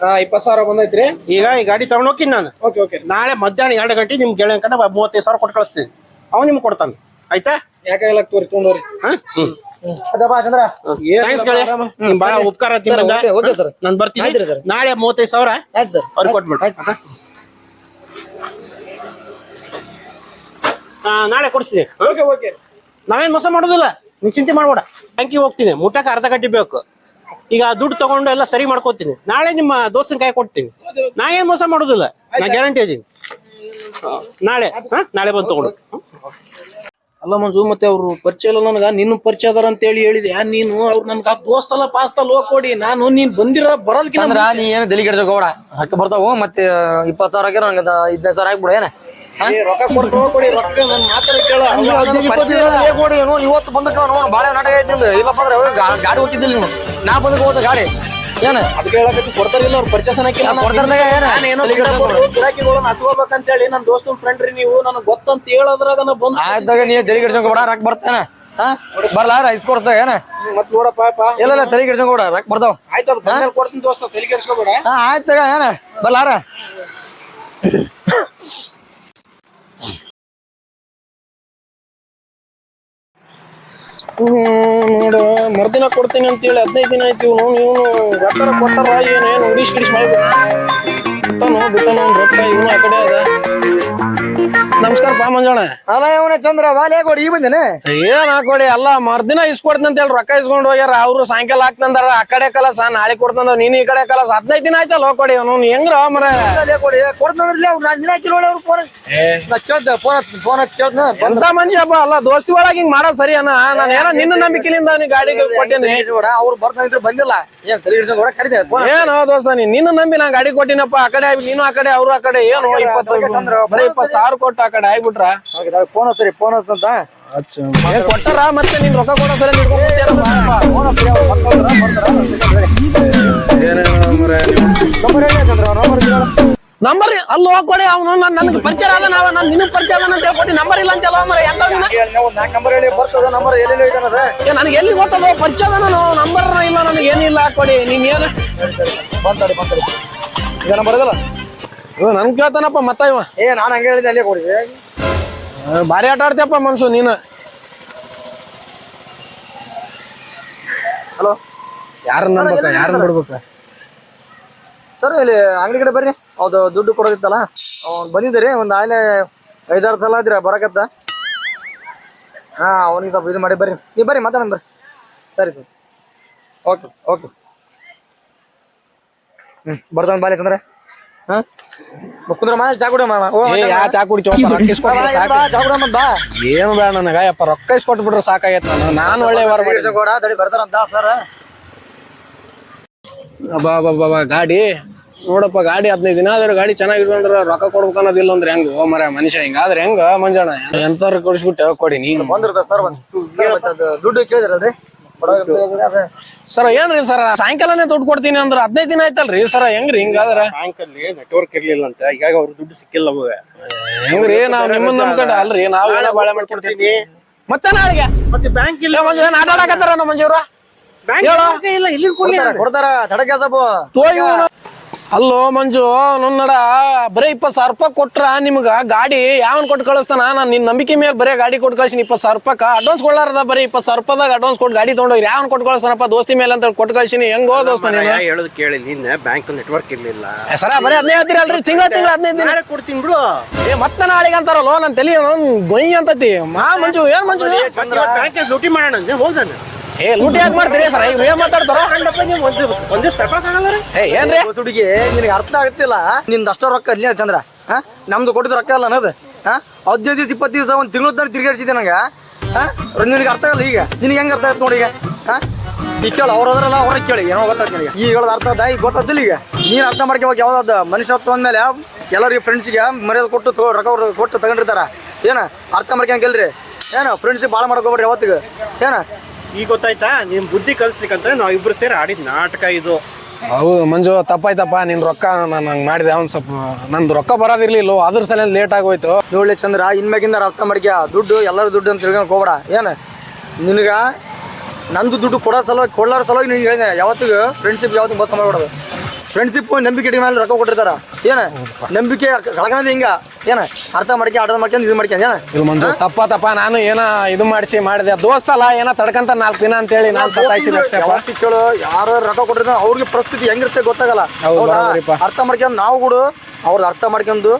ಹಾಂ ಇಪ್ಪತ್ತು ಸಾವಿರ ಬಂದೈತ್ರಿ. ಈಗ ಈ ಗಾಡಿ ತಗೊಂಡು ಹೋಗ್ತೀನಿ ನಾನು. ಓಕೆ ಓಕೆ ನಾಳೆ ಮಧ್ಯಾಹ್ನ ಎರಡು ಗಂಟೆ ನಿಮ್ ಗೆಳೆಯ ಕಡೆ ಮೂವತ್ತೈದು ಸಾವಿರ ಕೊಟ್ಟು ಕಳಿಸ್ತೀನಿ. ಅವ್ನು ನಿಮ್ಗೆ ಕೊಡ್ತಾನೆ. ಆಯ್ತಾ? ಯಾಕಾಗಲ್ಲ ತೋರಿ ತೊಗೊಂಡೋರಿ ಹಾ? ಹ್ಮ್. ಅದಪ್ಪ ಚಂದ್ರ. ಥ್ಯಾಂಕ್ಸ್ ಗೆಳೆಯ. ಹ್ಮ್, ಬಹಳ ಉಪಕಾರ ಆಯ್ತು ಸರ್, ಓಕೆ, ಸರ್. ನಾನು ಬರ್ತೀನಿ. ಸರ್. ನಾಳೆ ಮೂವತ್ತೈದು ಸಾವಿರ? ಆಯ್ತು ಸರ್. ಅವ್ರಿಗೆ ಆಯ್ತು. ಹಾ ನಾಳೆ ಕೊಡಿಸ್ತೀನಿ. ಓಕೆ ಓಕೆ ನಾವೇನ್ ಮೋಸ ಮಾಡೋದಿಲ್ಲ. ನೀನ್ ಚಿಂತೆ ಮಾಡ್ಬೇಡ. ಬ್ಯಾಂಕಿಗೆ ಹೋಗ್ತೀನಿ. ಮುಟ್ಟಕ್ಕೆ ಅರ್ಧ ಗಂಟೆ ಬೇಕು. ಈಗ ದುಡ್ಡು ತಗೊಂಡು ಎಲ್ಲ ಸರಿ ಮಾಡ್ಕೋತೀನಿ. ನಾಳೆ ನಿಮ್ಮ ದೋಸ್ತನ ಕೈ ಕೊಡ್ತೀನಿ. ನಾ ಏನ್ ಮೋಸ ಮಾಡೋದಿಲ್ಲ. ನಾ ಗ್ಯಾರಂಟಿ ಅದೀನಿ. ನಾಳೆ. ಹಾ ನಾಳೆ ಬಂದು ತಗೊಂಡು ಅಲ್ಲ ಮಂಜು ಮತ್ತೆ ಅವ್ರು ಪರಿಚಯ ಇಲ್ಲ ನನಗ. ನಿನ್ನ ಪರಿಚಯ ಅದಾರ ಅಂತ ಹೇಳಿ ಹೇಳಿದೆ ನೀನು ಅವ್ರು ನನ್ಗ ದೋಸ್ತಲ್ಲ ಪಾಸ್ತಲ್ಲ ಹೋಗ್ ಕೊಡಿ. ನಾನು ನೀನ್ ಬಂದಿರ ಬರೋದಕ್ಕಿಂತ ಚಂದ್ರ ನೀ ಏನು ತಲೆಗೆಡ್ಸ್ಕೊಬೇಡ ಹಕ್ಕ ಬರ್ತಾವು. ಮತ್ತೆ ಇಪ್ಪತ್ತು ಸಾವಿರ ಹಾಕಿರೋ ನಂಗೆ ಹದಿನೈದು ಸಾವಿರ ಹಾಕ್ಬಿಡ ಏನ? ಏ, ರೊಕ್ಕ ಕೊಟ್ಟು ಹೋಗ್ ಕೊಡಿ ರೊಕ್ಕ ನನ್ ಮಾತಾಡ ಕೇಳ. ಅವ್ನು ನನ್ನ ಕೊಡಿ ನೋಡ್ ಇವತ್ತು ಬಂದಕ್ಕ ನೋಡ್ ಬಾಳೆ ನಾಟಕ ಐತಿ ಇಲ್ಲಪ್ಪ ಅಂದ್ರೆ ಗಾಡಿ ಹೋಗಿದ್ದಿಲ್ಲ ನೀವು ನಾ ಬಂದಕ್ಕೆ ಹೋದ ಗಾಡಿ. ಏನ? ಅದಕ್ಕೆ ಹೇಳಕತ್ತಿ ಕೊಡ್ತಾರಿಲ್ಲ ಅವ್ರು ಪರಿಚಯ ಸನಕಿಲ್ಲ ಆ, ಕೊಡ್ತಾರ್ದಾಗ ಏನ? ಕೆಡ್ಸ್ಕೊಬೇಡ. ಗಿರಾಕಿಗಳನ್ನ ಹಚ್ಕೋಬೇಕಂತ ಹೇಳಿ ನನ್ನ ದೋಸ್ತನ ಫ್ರೆಂಡ್ ರೀ ನೀವು ನನಗೆ ಗೊತ್ತಂತ ಹೇಳೋದ್ರಾಗ ನಾ ಬಂದು ಆಯ್ತಾಗ ನೀ ತಲೆ ಕೆಡ್ಸ್ಕೊಬೇಡ ರೊಕ್ಕ ಬರ್ತಾನ. ಹಾ? ಬರ್ಲಾರ ಇಸ್ಕೊಡ್ತಾಗ ಏನ? ಮತ್ ನೋಡಪ್ಪ ಇಲ್ಲ ಇಲ್ಲ ತಲೆ ಕೆಡ್ಸ್ಕೊಬೇಡ ರೊಕ್ಕ ಬರ್ತಾವ ಆಯ್ತು ಅದು ಕೊಡ್ತೀನಿ ದೋಸ್ತ ತಲೆ ಕೆಡ್ಸ್ಕೊಬೇಡ. ಆಯ್ತಾಗ ಏನ? ಬರ್ಲಾರ? ನೋಡು, ಮರುದಿನ ಕೊಡ್ತೀನಿ ಅಂತೇಳಿ ಹದಿನೈದು ದಿನ ಆಯ್ತು ಇವನು ಇವನು ರೊಕ್ಕ ಕೊಟ್ಟಾರ, ಏನೇನು ಏನು ಉಡಿಸ್ ಗಿಡಿಸ್ ಮಾಡಿ ಬಿಟ್ಟನು ಬಿಟ್ಟನು ರೊಕ್ಕ ಇವನು ಆ ಕಡೆ ಅದ. ನಮಸ್ಕಾರ ಪಾ ಮಂಜಾಣ ಅಲ್ಲ ಇವನ ಚಂದ್ರ ಬಾಲೆ ಕೊಡಿ ಈ ಬಂದೇನೆ? ಏನ್ ಹಾಕೊಡಿ ಅಲ್ಲ ಮರ್ದಿನ ಇಸ್ಕೊಡ್ತೀನಿ ಅಂತ ಹೇಳಿ ರೊಕ್ಕ ಇಸ್ಕೊಂಡು ಹೋಗ್ಯಾರ ಅವ್ರು ಸಾಯಂಕಾಲ ಹಾಕ್ತಂದಾರ ಆ ಕಡೆ ಕಲಸ ನಾಳೆ ಕೊಡ್ತಂದ ನೀನ್ ಈ ಕಡೆ ಕಲಸ ಹದಿನೈದು ದಿನ ಆಯ್ತಲ್ಲ ಹೋಗ್ಕೊಡಿ ಅವನು ಹೆಂಗ್ರ ಮರ? ಕೊಡಿ ಕೊಡ್ತಂದ್ರಲ್ಲ ಅವ್ರು ನಾನು ದಿನ ಹಾಕಿಲ್ಲ ಅವ್ರು ಫೋನ್ ನಾ ಕೇಳ್ದೆ ಫೋನ್ ಹಚ್ಚಿ ಫೋನ್ ಹಚ್ಚಿ ಕೇಳ್ದ ಎಂತ ಮಂದಿ ಹಬ್ಬ ಅಲ್ಲ ದೋಸ್ತಿ ಒಳಗೆ ಹಿಂಗ್ ಮಾಡೋದ್ ಸರಿ ಅಣ್ಣ ನಾನು ಏನೋ ನಿನ್ನ ನಂಬಿಕೆಲಿಂದ ಅವ್ನಿಗೆ ಗಾಡಿಗೆ ಕೊಟ್ಟೇನಿ. ಅವ್ರು ಬರ್ತಾನಿದ್ರು ಬಂದಿಲ್ಲ. ಏನ್ ತಲೆ ಕೆಡ್ಸ್ಕೊಬೇಡ ಕಡಿದೆ ಫೋನ್ ಏನೋ ದೋಸ್ತ ನೀನ್ ನಿನ್ನ ನಂಬಿ ನಾ ಗಾಡಿ ಕೊಟ್ಟಿನಪ್ಪ ಆ ಕಡೆ ನೀನು ಆ ಕಡೆ ಅವ್ರು ಆ ಕಡೆ ಏನು ಇಪ್ಪತ್ತು ಬರೀ ಇಪ್ಪತ್ತು ಸಾವಿರ ಕೊಟ್ಟು. ಆ ಕಡೆ ಆಗ್ಬಿಟ್ರ? ಫೋನ್ ಹಚ್ತಾರೆ ಫೋನ್ ಹಚ್ಚಂತ ಕೊಟ್ಟಾರ? ಮತ್ತೆ ನೀನ್ ರೊಕ್ಕ ಕೊಡೋ ಸಲ ಫೋನ್ ಹಚ್ತಾರೆ ನಂಬರ್ ಅಲ್ಲಿ ಹೋಗ್ಕೊಡಿ ಅವನು ನನ್ ನನಗೆ ಪರಿಚಯ ಅದ ನಾವ ನಾನು ನಿನಗೆ ಪರಿಚಯ ಆದ ಅಂತ ಹೇಳ್ಕೊಟ್ಟಿ ನಂಬರ್ ಇಲ್ಲ ಅಂತ ಮರ ಎಂತ ನಾಲ್ಕು ನಂಬರ್ ಹೇಳಿ ಬರ್ತದ ನಂಬರ್ ಎಲ್ಲಿ ನನಗೆ ಎಲ್ಲಿ ಗೊತ್ತದ ಪರಿಚಯ ಅದ ನಾನು ನಂಬರ್ ಇಲ್ಲ ನನಗೆ ಏನಿಲ್ಲ ಹಾಕೊಡಿ ನೀನ್ ಏನು ಬಂತಾಡಿ ಬಂತಾಡಿ ಈಗ ನಂಬರ್ ನನ್ ಕೇಳ್ತಾನಪ್ಪ ಮತ್ತ ಇವ? ಏ ನಾನು ಹಂಗೆ ಹೇಳಿದೆ ಅಲ್ಲೇ ಕೊಡಿ. ಆ, ಭಾರಿ ಆಟ ಆಡ್ತೀಯಪ್ಪ ಮನ್ಸು ನೀನು. ಹಲೋ? ಯಾರನ್ನ ನಂಬಕ ಯಾರನ್ನ ಬಿಡ್ಬೇಕ ಸರ್ ಇಲ್ಲಿ ಅಂಗಡಿ ಕಡೆ ಬರ್ರಿ. ಅದು ದುಡ್ಡು ಕೊಡೋದಿತ್ತಲ್ಲ? ಅವ್ನು ಬಂದಿದ್ದೀರಿ ಒಂದು ಆಯ್ಲೆ ಐದಾರು ಸಲ ಆದ್ರೆ ಬರಕತ್ತ. ಹಾ ಅವನಿಗೆ ಸ್ವಲ್ಪ ಇದು ಮಾಡಿ ಬರ್ರಿ. ನೀವು ಬರ್ರಿ ಮಾತಾಡೋಣ ಬರ್ರಿ. ಸರಿ sir. Okay sir okay sir. ಹ್ಞೂ ಬರ್ತಾನೆ ಬಾಲಿ ಚಂದ್ರ. ಕುಂದ್ರ ಮಾ ಚಾ ಕುಡಿಯ ಮಾಮ. ಓ ಯಾ ಚಾ ಕುಡಿತೀವಪ್ಪ ರೊಕ್ಕ ಇಸ್ಕೊಟ್ಬಿಟ್ರೆ ಸಾಕು ಚಾ ಕುಡಿಯ ಮತ್ ಬಾ. ಏನು ಬೇಡ ನನಗ ಯಪ್ಪ ರೊಕ್ಕ ಇಸ್ಕೊಟ್ಬಿಟ್ರೆ ಸಾಕಾಗೈತೆ ನಾನು. ನಾನು ಒಳ್ಳೆ ವಾರ ಮಾಡಿ ಕೂಡ ತಡಿ ಬರ್ತಾರಂತ ಸರ್. ಬಾ ಬಾ ಬಾ ಬಾ ಗಾಡಿ. ನೋಡಪ್ಪ ಗಾಡಿ ಹದಿನೈದು ದಿನ ಆದ್ರೆ ಗಾಡಿ ಚೆನ್ನಾಗಿ ಇಟ್ಕೊಂಡ್ರೆ ರೊಕ್ಕ ಕೊಡ್ಬೇಕು ಅನ್ನೋದಿಲ್ಲ ಅಂದ್ರೆ ಹೆಂಗ? ಓ ಮರ ಮನುಷ್ಯ ಹಿಂಗಾದ್ರೆ ಹೆಂಗ ಮಂಜಾಣ ಎಂತಾರು ಕೊಡಿಸ್ಬಿಟ್ಟು ಕೊಡಿ ನೀನು. ಬಂದಿರ್ತ ಸರ್ ಬಂದು ಸರ್ ಅದು ದುಡ್ಡು ಕೇಳಿದ್ರಲ್ರಿ? ಸರ್ ಏನ್ರಿ ಸರ್? ಸಾಯಂಕಾಲನೇ ದುಡ್ಡು ಕೊಡ್ತೀನಿ ಅಂದ್ರೆ ಹದಿನೈದು ದಿನ ಆಯ್ತಲ್ರಿ? ಸರ್ ಹೆಂಗ್ರಿ ಹಿಂಗಾದ್ರ? ಬ್ಯಾಂಕಲ್ಲಿ ನೆಟ್ವರ್ಕ್ ಇರ್ಲಿಲ್ಲ ಅಂತ. ಈಗ ಅವ್ರ ದುಡ್ಡು ಸಿಕ್ಕಿಲ್ಲ ನಮಗೆ ಹೆಂಗ್ರಿ? ನಾವ್ ನಿಮ್ಮನ್ನ ನಂಬ್ಕೊಂಡ ಅಲ್ರಿ ನಾವ್ ಏನೋ ಬಾಳೆ ಮಾಡ್ಕೊಡ್ತೀನಿ. ಮತ್ತೆ ನಾಳೆಗೆ? ಮತ್ತೆ ಬ್ಯಾಂಕ್ ಇಲ್ಲ. ಮಂಜು ಏನ್ ಆಟ ಆಡಕತ್ತಾರ ನಮ್ಮ ಮಂಜೂರ ಬ್ಯಾಂಕ್ ಇಲ್ಲ ಇಲ್ಲಿ ಕೊಡ್ತಾರ ಕೊಡ್ತಾರ ತಡಕೆ ಸಾಬು. ತೋಯ್ ಅಲ್ಲೋ ಮಂಜು ನನ್ನಡ ಬರೀ ಇಪ್ಪತ್ತು ಸಾವಿರ ರೂಪಾಯಿ ಕೊಟ್ರ ನಿಮ್ಗ ಗಾಡಿ ಯಾವನ್ ಕೊಟ್ಟು ಕಳಿಸ್ತಾನ? ನಾನು ನಿನ್ನ ನಂಬಿಕೆ ಮೇಲೆ ಬರೀ ಗಾಡಿ ಕೊಟ್ಟು ಕಳ್ಸಿನಿ ಇಪ್ಪತ್ತು ಸಾವಿರ ರೂಪಾಯಿ ಅಡ್ವಾನ್ಸ್ ಕೊಡ್ಲಾರದ ಬರೀ ಇಪ್ಪತ್ತು ಸಾವಿರ ರೂಪಾಯಿದಾಗ ಅಡ್ವಾನ್ಸ್ ಕೊಟ್ಟು ಗಾಡಿ ತೊಗೊಂಡೋಗಿ ಯಾವನ್ ಕೊಟ್ಟು ಕಳಿಸ್ತಾನಪ್ಪ ದೋಸ್ತಿ ಮೇಲೆ ಅಂತ ಕೊಟ್ಟು ಕಳ್ಸಿನಿ. ಹೆಂಗೋ ದೋಸ್ತ ನೀನು. ಹೇಳೋದು ಕೇಳಿ ನಿನ್ನೆ ಬ್ಯಾಂಕ್ ನೆಟ್ವರ್ಕ್ ಇರ್ಲಿಲ್ಲ. ಸರ ಬರೀ ಹದಿನೈದು ಹೇಳ್ತೀರಲ್ರಿ ತಿಂಗಳ ತಿಂಗಳ ಹದಿನೈದು ದಿನ. ಕೊಡ್ತೀನಿ ಬಿಡು. ಏ ಮತ್ತೆ ನಾಳೆಗೆ ಅಂತಾರಲ್ಲೋ ನನ್ನ ತಲೆ ಗೊಯ್ ಅಂತತಿ. ಮಾ ಮಂಜು ಏನ್ ಮಂಜು? ಬ್ಯಾಂಕ್ ಡ್ಯೂಟಿ ಮಾಡೋಣ ಹೋಗ್ದಾನೆ? ಏ ಲೂಟಿ ಯಾಕೆ ಮಾಡ್ತೀರಿ ಸರ್? ಈಗ ಏನ್ ಮಾತಾಡ್ತಾರ? ಒಂದು ಒಂದಿವ್ಸ ತಗೊಳಕ್ಕಾಗಲ್ಲ ರೀ ಏ ಏನ್ರಿ? ಹುಡುಗಿ ನಿನಗೆ ಅರ್ಥ ಆಗ್ತಿಲ್ಲ ನಿಂದ ಅಷ್ಟೋ ರೊಕ್ಕ ಅಲ್ಲಿ ಚಂದ್ರ. ಹಾ? ನಮ್ದು ಕೊಟ್ಟಿದ ರೊಕ್ಕ ಅಲ್ಲ ಅನ್ನೋದು. ಹಾ? ಹದಿನೈದು ದಿವಸ ಇಪ್ಪತ್ತು ದಿವಸ ಒಂದು ತಿಂಗಳ ತನಕ ತಿರುಗಾಡ್ಸಿದ್ದೆ ನಂಗೆ. ಹಾ? ನಿನಗೆ ಅರ್ಥ ಆಗಲ್ಲ ಈಗ? ನಿನಗೆ ಹೆಂಗೆ ಅರ್ಥ ಆಯ್ತು ನೋಡಿ ಈಗ? ಹಾ? ಈಗ ಕೇಳು ಅವ್ರು ಹೋದ್ರಲ್ಲ ಅವ್ರಿಗೆ ಕೇಳಿ ಏನೋ ಗೊತ್ತಾಗ್ತದೆ ನಿನಗೆ. ಈಗ ಹೇಳೋದು ಅರ್ಥ ಆದ ಈಗ ಗೊತ್ತಾಗ್ತಿಲ್ಲ ಈಗ. ನೀನು ಅರ್ಥ ಮಾಡ್ಕೋಬೇಕು ಯಾವ್ದಾದ ಮನುಷ್ಯತ್ವ ಅಂದಮೇಲೆ ಎಲ್ಲರಿಗೆ ಫ್ರೆಂಡ್ಸಿಗೆ ಮರ್ಯಾದೆ ಕೊಟ್ಟು ತಗೋ ರೊಕ್ಕ ಕೊಟ್ಟು ತಗೊಂಡಿರ್ತಾರ. ಏನ? ಅರ್ಥ ಮಾಡ್ಕೊಂಡ್ಗೆಲ್ರಿ ಏನು? ಫ್ರೆಂಡ್ಶಿಪ್ ಭಾಳ ಮಾಡ್ಕೋಬೇಡ್ರಿ ಯಾವತ್ತಿಗೆ. ಏನ? ಈಗ ಗೊತ್ತಾಯ್ತಾ? ನಿಮ್ ಬುದ್ಧಿ ಕಲಿಸ್ಲಿಕ್ಕಂತ ನಾವು ಇಬ್ರು ಸೇರಿ ಆಡಿದ ನಾಟಕ ಇದು. ಹೌದು ಮಂಜು ತಪ್ಪಾಯ್ತಪ್ಪ ನಿನ್ ರೊಕ್ಕ ನಾನು ಹಂಗೆ ಮಾಡಿದೆ. ಅವ್ನು ಸ್ವಲ್ಪ ನಂದು ರೊಕ್ಕ ಬರೋದಿರ್ಲಿಲ್ಲ ಅದ್ರ ಸಲ ಲೇಟ್ ಆಗೋಯ್ತು. ನೋಡ್ಲಿ ಚಂದ್ರ ಇನ್ಮ್ಯಾಗಿಂದ ಅರ್ಥ ಮಾಡ್ಕ್ಯ ದುಡ್ಡು ಎಲ್ಲರ ದುಡ್ಡು ಅಂತ ತಿಳ್ಕೊಂಡು ಹೋಗ್ಬೇಡ. ಏನು? ನಿನಗ ನಂದು ದುಡ್ಡು ಕೊಡೋ ಸಲುವಾಗಿ ಕೊಡ್ಲಾರ ಸಲುವಾಗಿ ನೀನು ಹೇಳಿದೆ. ಯಾವತ್ತಿಗೂ ಫ್ರೆಂಡ್ಶಿಪ್ ಯಾವತ್ತಿಗೂ ಮೋಸ ಮಾಡಬಾರ್ದು ಫ್ರೆಂಡ್ಶಿಪ್ ನಂಬಿಕೆ ಇಟ್ಟ ಮೇಲೆ ರೊಕ್ಕ ಕೊಟ್ಟಿರ್ತಾರ. ಏನು? ನಂಬಿಕೆ ಕಳ್ಕೊಳದ ಹಿಂಗ? ಏನ? ಅರ್ಥ ಮಾಡ್ಕೆ ಆರ್ಡರ್ ಮಾಡ್ಕೊಂಡು ಇದು ಮಾಡ್ಕೊಂಡು ಏನ? ಇಲ್ಲ ಮಂಜು ತಪ್ಪ ತಪ್ಪ ನಾನು ಏನ ಇದು ಮಾಡಿಸಿ ಮಾಡಿದೆ. ದೋಸ್ತ ಅಲ್ಲ ಏನೋ ತಡ್ಕಂತ ನಾಲ್ಕು ದಿನ ಅಂತ ಹೇಳಿ ನಾನು ಸತಾಯಿಸಿದೆ ಅಷ್ಟೇ ಕೇಳು ಯಾರು ರೊಕ್ಕ ಕೊಟ್ಟಿದ್ರು ಅವ್ರಿಗೆ ಪರಿಸ್ಥಿತಿ ಹೆಂಗಿರುತ್ತೆ ಗೊತ್ತಾಗಲ್ಲ. ಹೌದು, ಹೌದಾ? ಬರೋಬ್ಬರಿಪ್ಪ. ಅರ್ಥ ಮಾಡ್ಕೊಂಡು ನಾವು ಕೂಡ ಅವ್ರದ್ದು ಅರ್ಥ ಮಾಡ್ಕೊಂಡು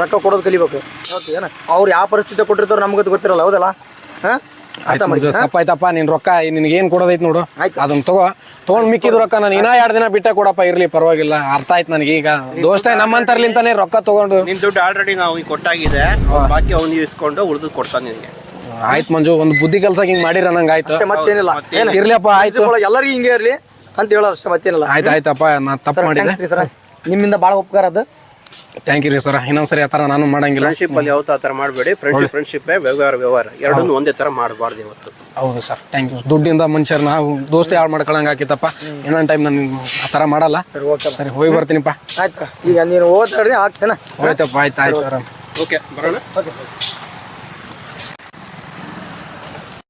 ರೊಕ್ಕ ಕೊಡೋದು ಕಲಿಬೇಕು. ಓಕೆ ಏನ? ಅವ್ರು ಯಾವ ಪರಿಸ್ಥಿತಿ ಕೊಟ್ಟಿರ್ತಾರೋ ನಮ್ಗೆ ಗೊತ್ತಿರಲ್ಲ ಹೌದಲ್ಲ? ಹಾಂ? ತಪ್ಪಾಯ್ತಪ್ಪ ನಿನ್ ರೊಕ್ಕ ನಿನ್ಗೆ ಏನ್ ಕೊಡೋದೈತ್ ನೋಡು. ಆಯ್ತು. ಅದನ್ನ ತಗೋ. ತಗೊಂಡ್ ಮಿಕ್ಕಿದ ರೊಕ್ಕ ನಾನು ಇನ್ನ ಎರಡು ದಿನ ಬಿಟ್ಟೆ ಕೊಡಪ್ಪ ಇರ್ಲಿ ಪರವಾಗಿಲ್ಲ. ಅರ್ಥ ಆಯ್ತು ನನಗೆ ಈಗ. ದೋಸ್ತ ನಮ್ಮಂತರ್ಲಿಂತಾನೆ ರೊಕ್ಕ ತಗೊಂಡು ನಿನ್ ದುಡ್ಡು ಆಲ್ರೆಡಿ ನಾವು ಕೊಟ್ಟಾಗಿದೆ. ಅವ್ನ್ ಬಾಕಿ ಅವ್ನು ಇಸ್ಕೊಂಡು ಉಳಿದು ಕೊಡ್ತಾನೆ ನಿನಗೆ. ಆಯ್ತು ಮಂಜು ಒಂದು ಬುದ್ಧಿ ಕೆಲಸ ಹಿಂಗ್ ಮಾಡಿರ ನಂಗೆ ಆಯ್ತು. ಮತ್ತೇನಿಲ್ಲ. ಇರ್ಲಿಪ್ಪ ಇರ್ಲಿಯಪ್ಪ ಆಯ್ತು. ಎಲ್ಲರಿಗೂ ಹಿಂಗೆ ಇರ್ಲಿ ಅಂತ ಹೇಳೋದು ಅಷ್ಟೇ ಮತ್ತೇನಿಲ್ಲ. ಆಯ್ತು ಆಯ್ತಪ್ಪ ನಾ ತಪ್ಪು ಮಾಡಿದೆ. ಸರ್. ನಿಮ್ಮಿಂದ ಭಾಳ ಉಪಕಾರ ಅದು. ಥ್ಯಾಂಕ್ ಯು ರೀ ಸರ್. ಇನ್ನೊಂದ್ಸರಿ ಆ ಥರ ನಾನು ಮಾಡಂಗಿಲ್ಲ. ಫ್ರೆಂಡ್ಶಿಪ್ ಅಲ್ಲಿ ಯಾವ ತರ ಮಾಡಬೇಡಿ. ಫ್ರೆಂಡ್ಶಿಪ್ ಫ್ರೆಂಡ್ಶಿಪ್ ವ್ಯವಹಾರ ವ್ಯವಹಾರ. ಎರಡನ್ನೂ ಒಂದೇ ತರ ಮಾಡಬಾರ್ದು ಇವತ್ತು. ಹೌದು ಸರ್. ಥ್ಯಾಂಕ್ ಯು ದುಡ್ಡಿಂದ ಮನುಷ್ಯರ್ ನಾವು ದೋಸ್ತಿ ಹಾಳು ಮಾಡ್ಕೊಳಂಗ ಹಾಕಿತ್ತಪ್ಪ. ಇನ್ನೊಂದು ಟೈಮ್ ನಾನು ಆ ಥರ ಮಾಡಲ್ಲ. ಸರಿ ಓಕೆ ಸರಿ ಹೋಗಿ ಬರ್ತೀನಿಪ್ಪ. ಆಯ್ತು. ಈಗ ನೀನು ಓದ್ತಾಡ್ದೆ ಹಾಕ್ತೇನೆ. ಆಯ್ತಪ್ಪ ಆಯ್ತು ಆಯ್ತು. ಸರ್ ಓಕೆ ಬರೋಣ? ಓಕೆ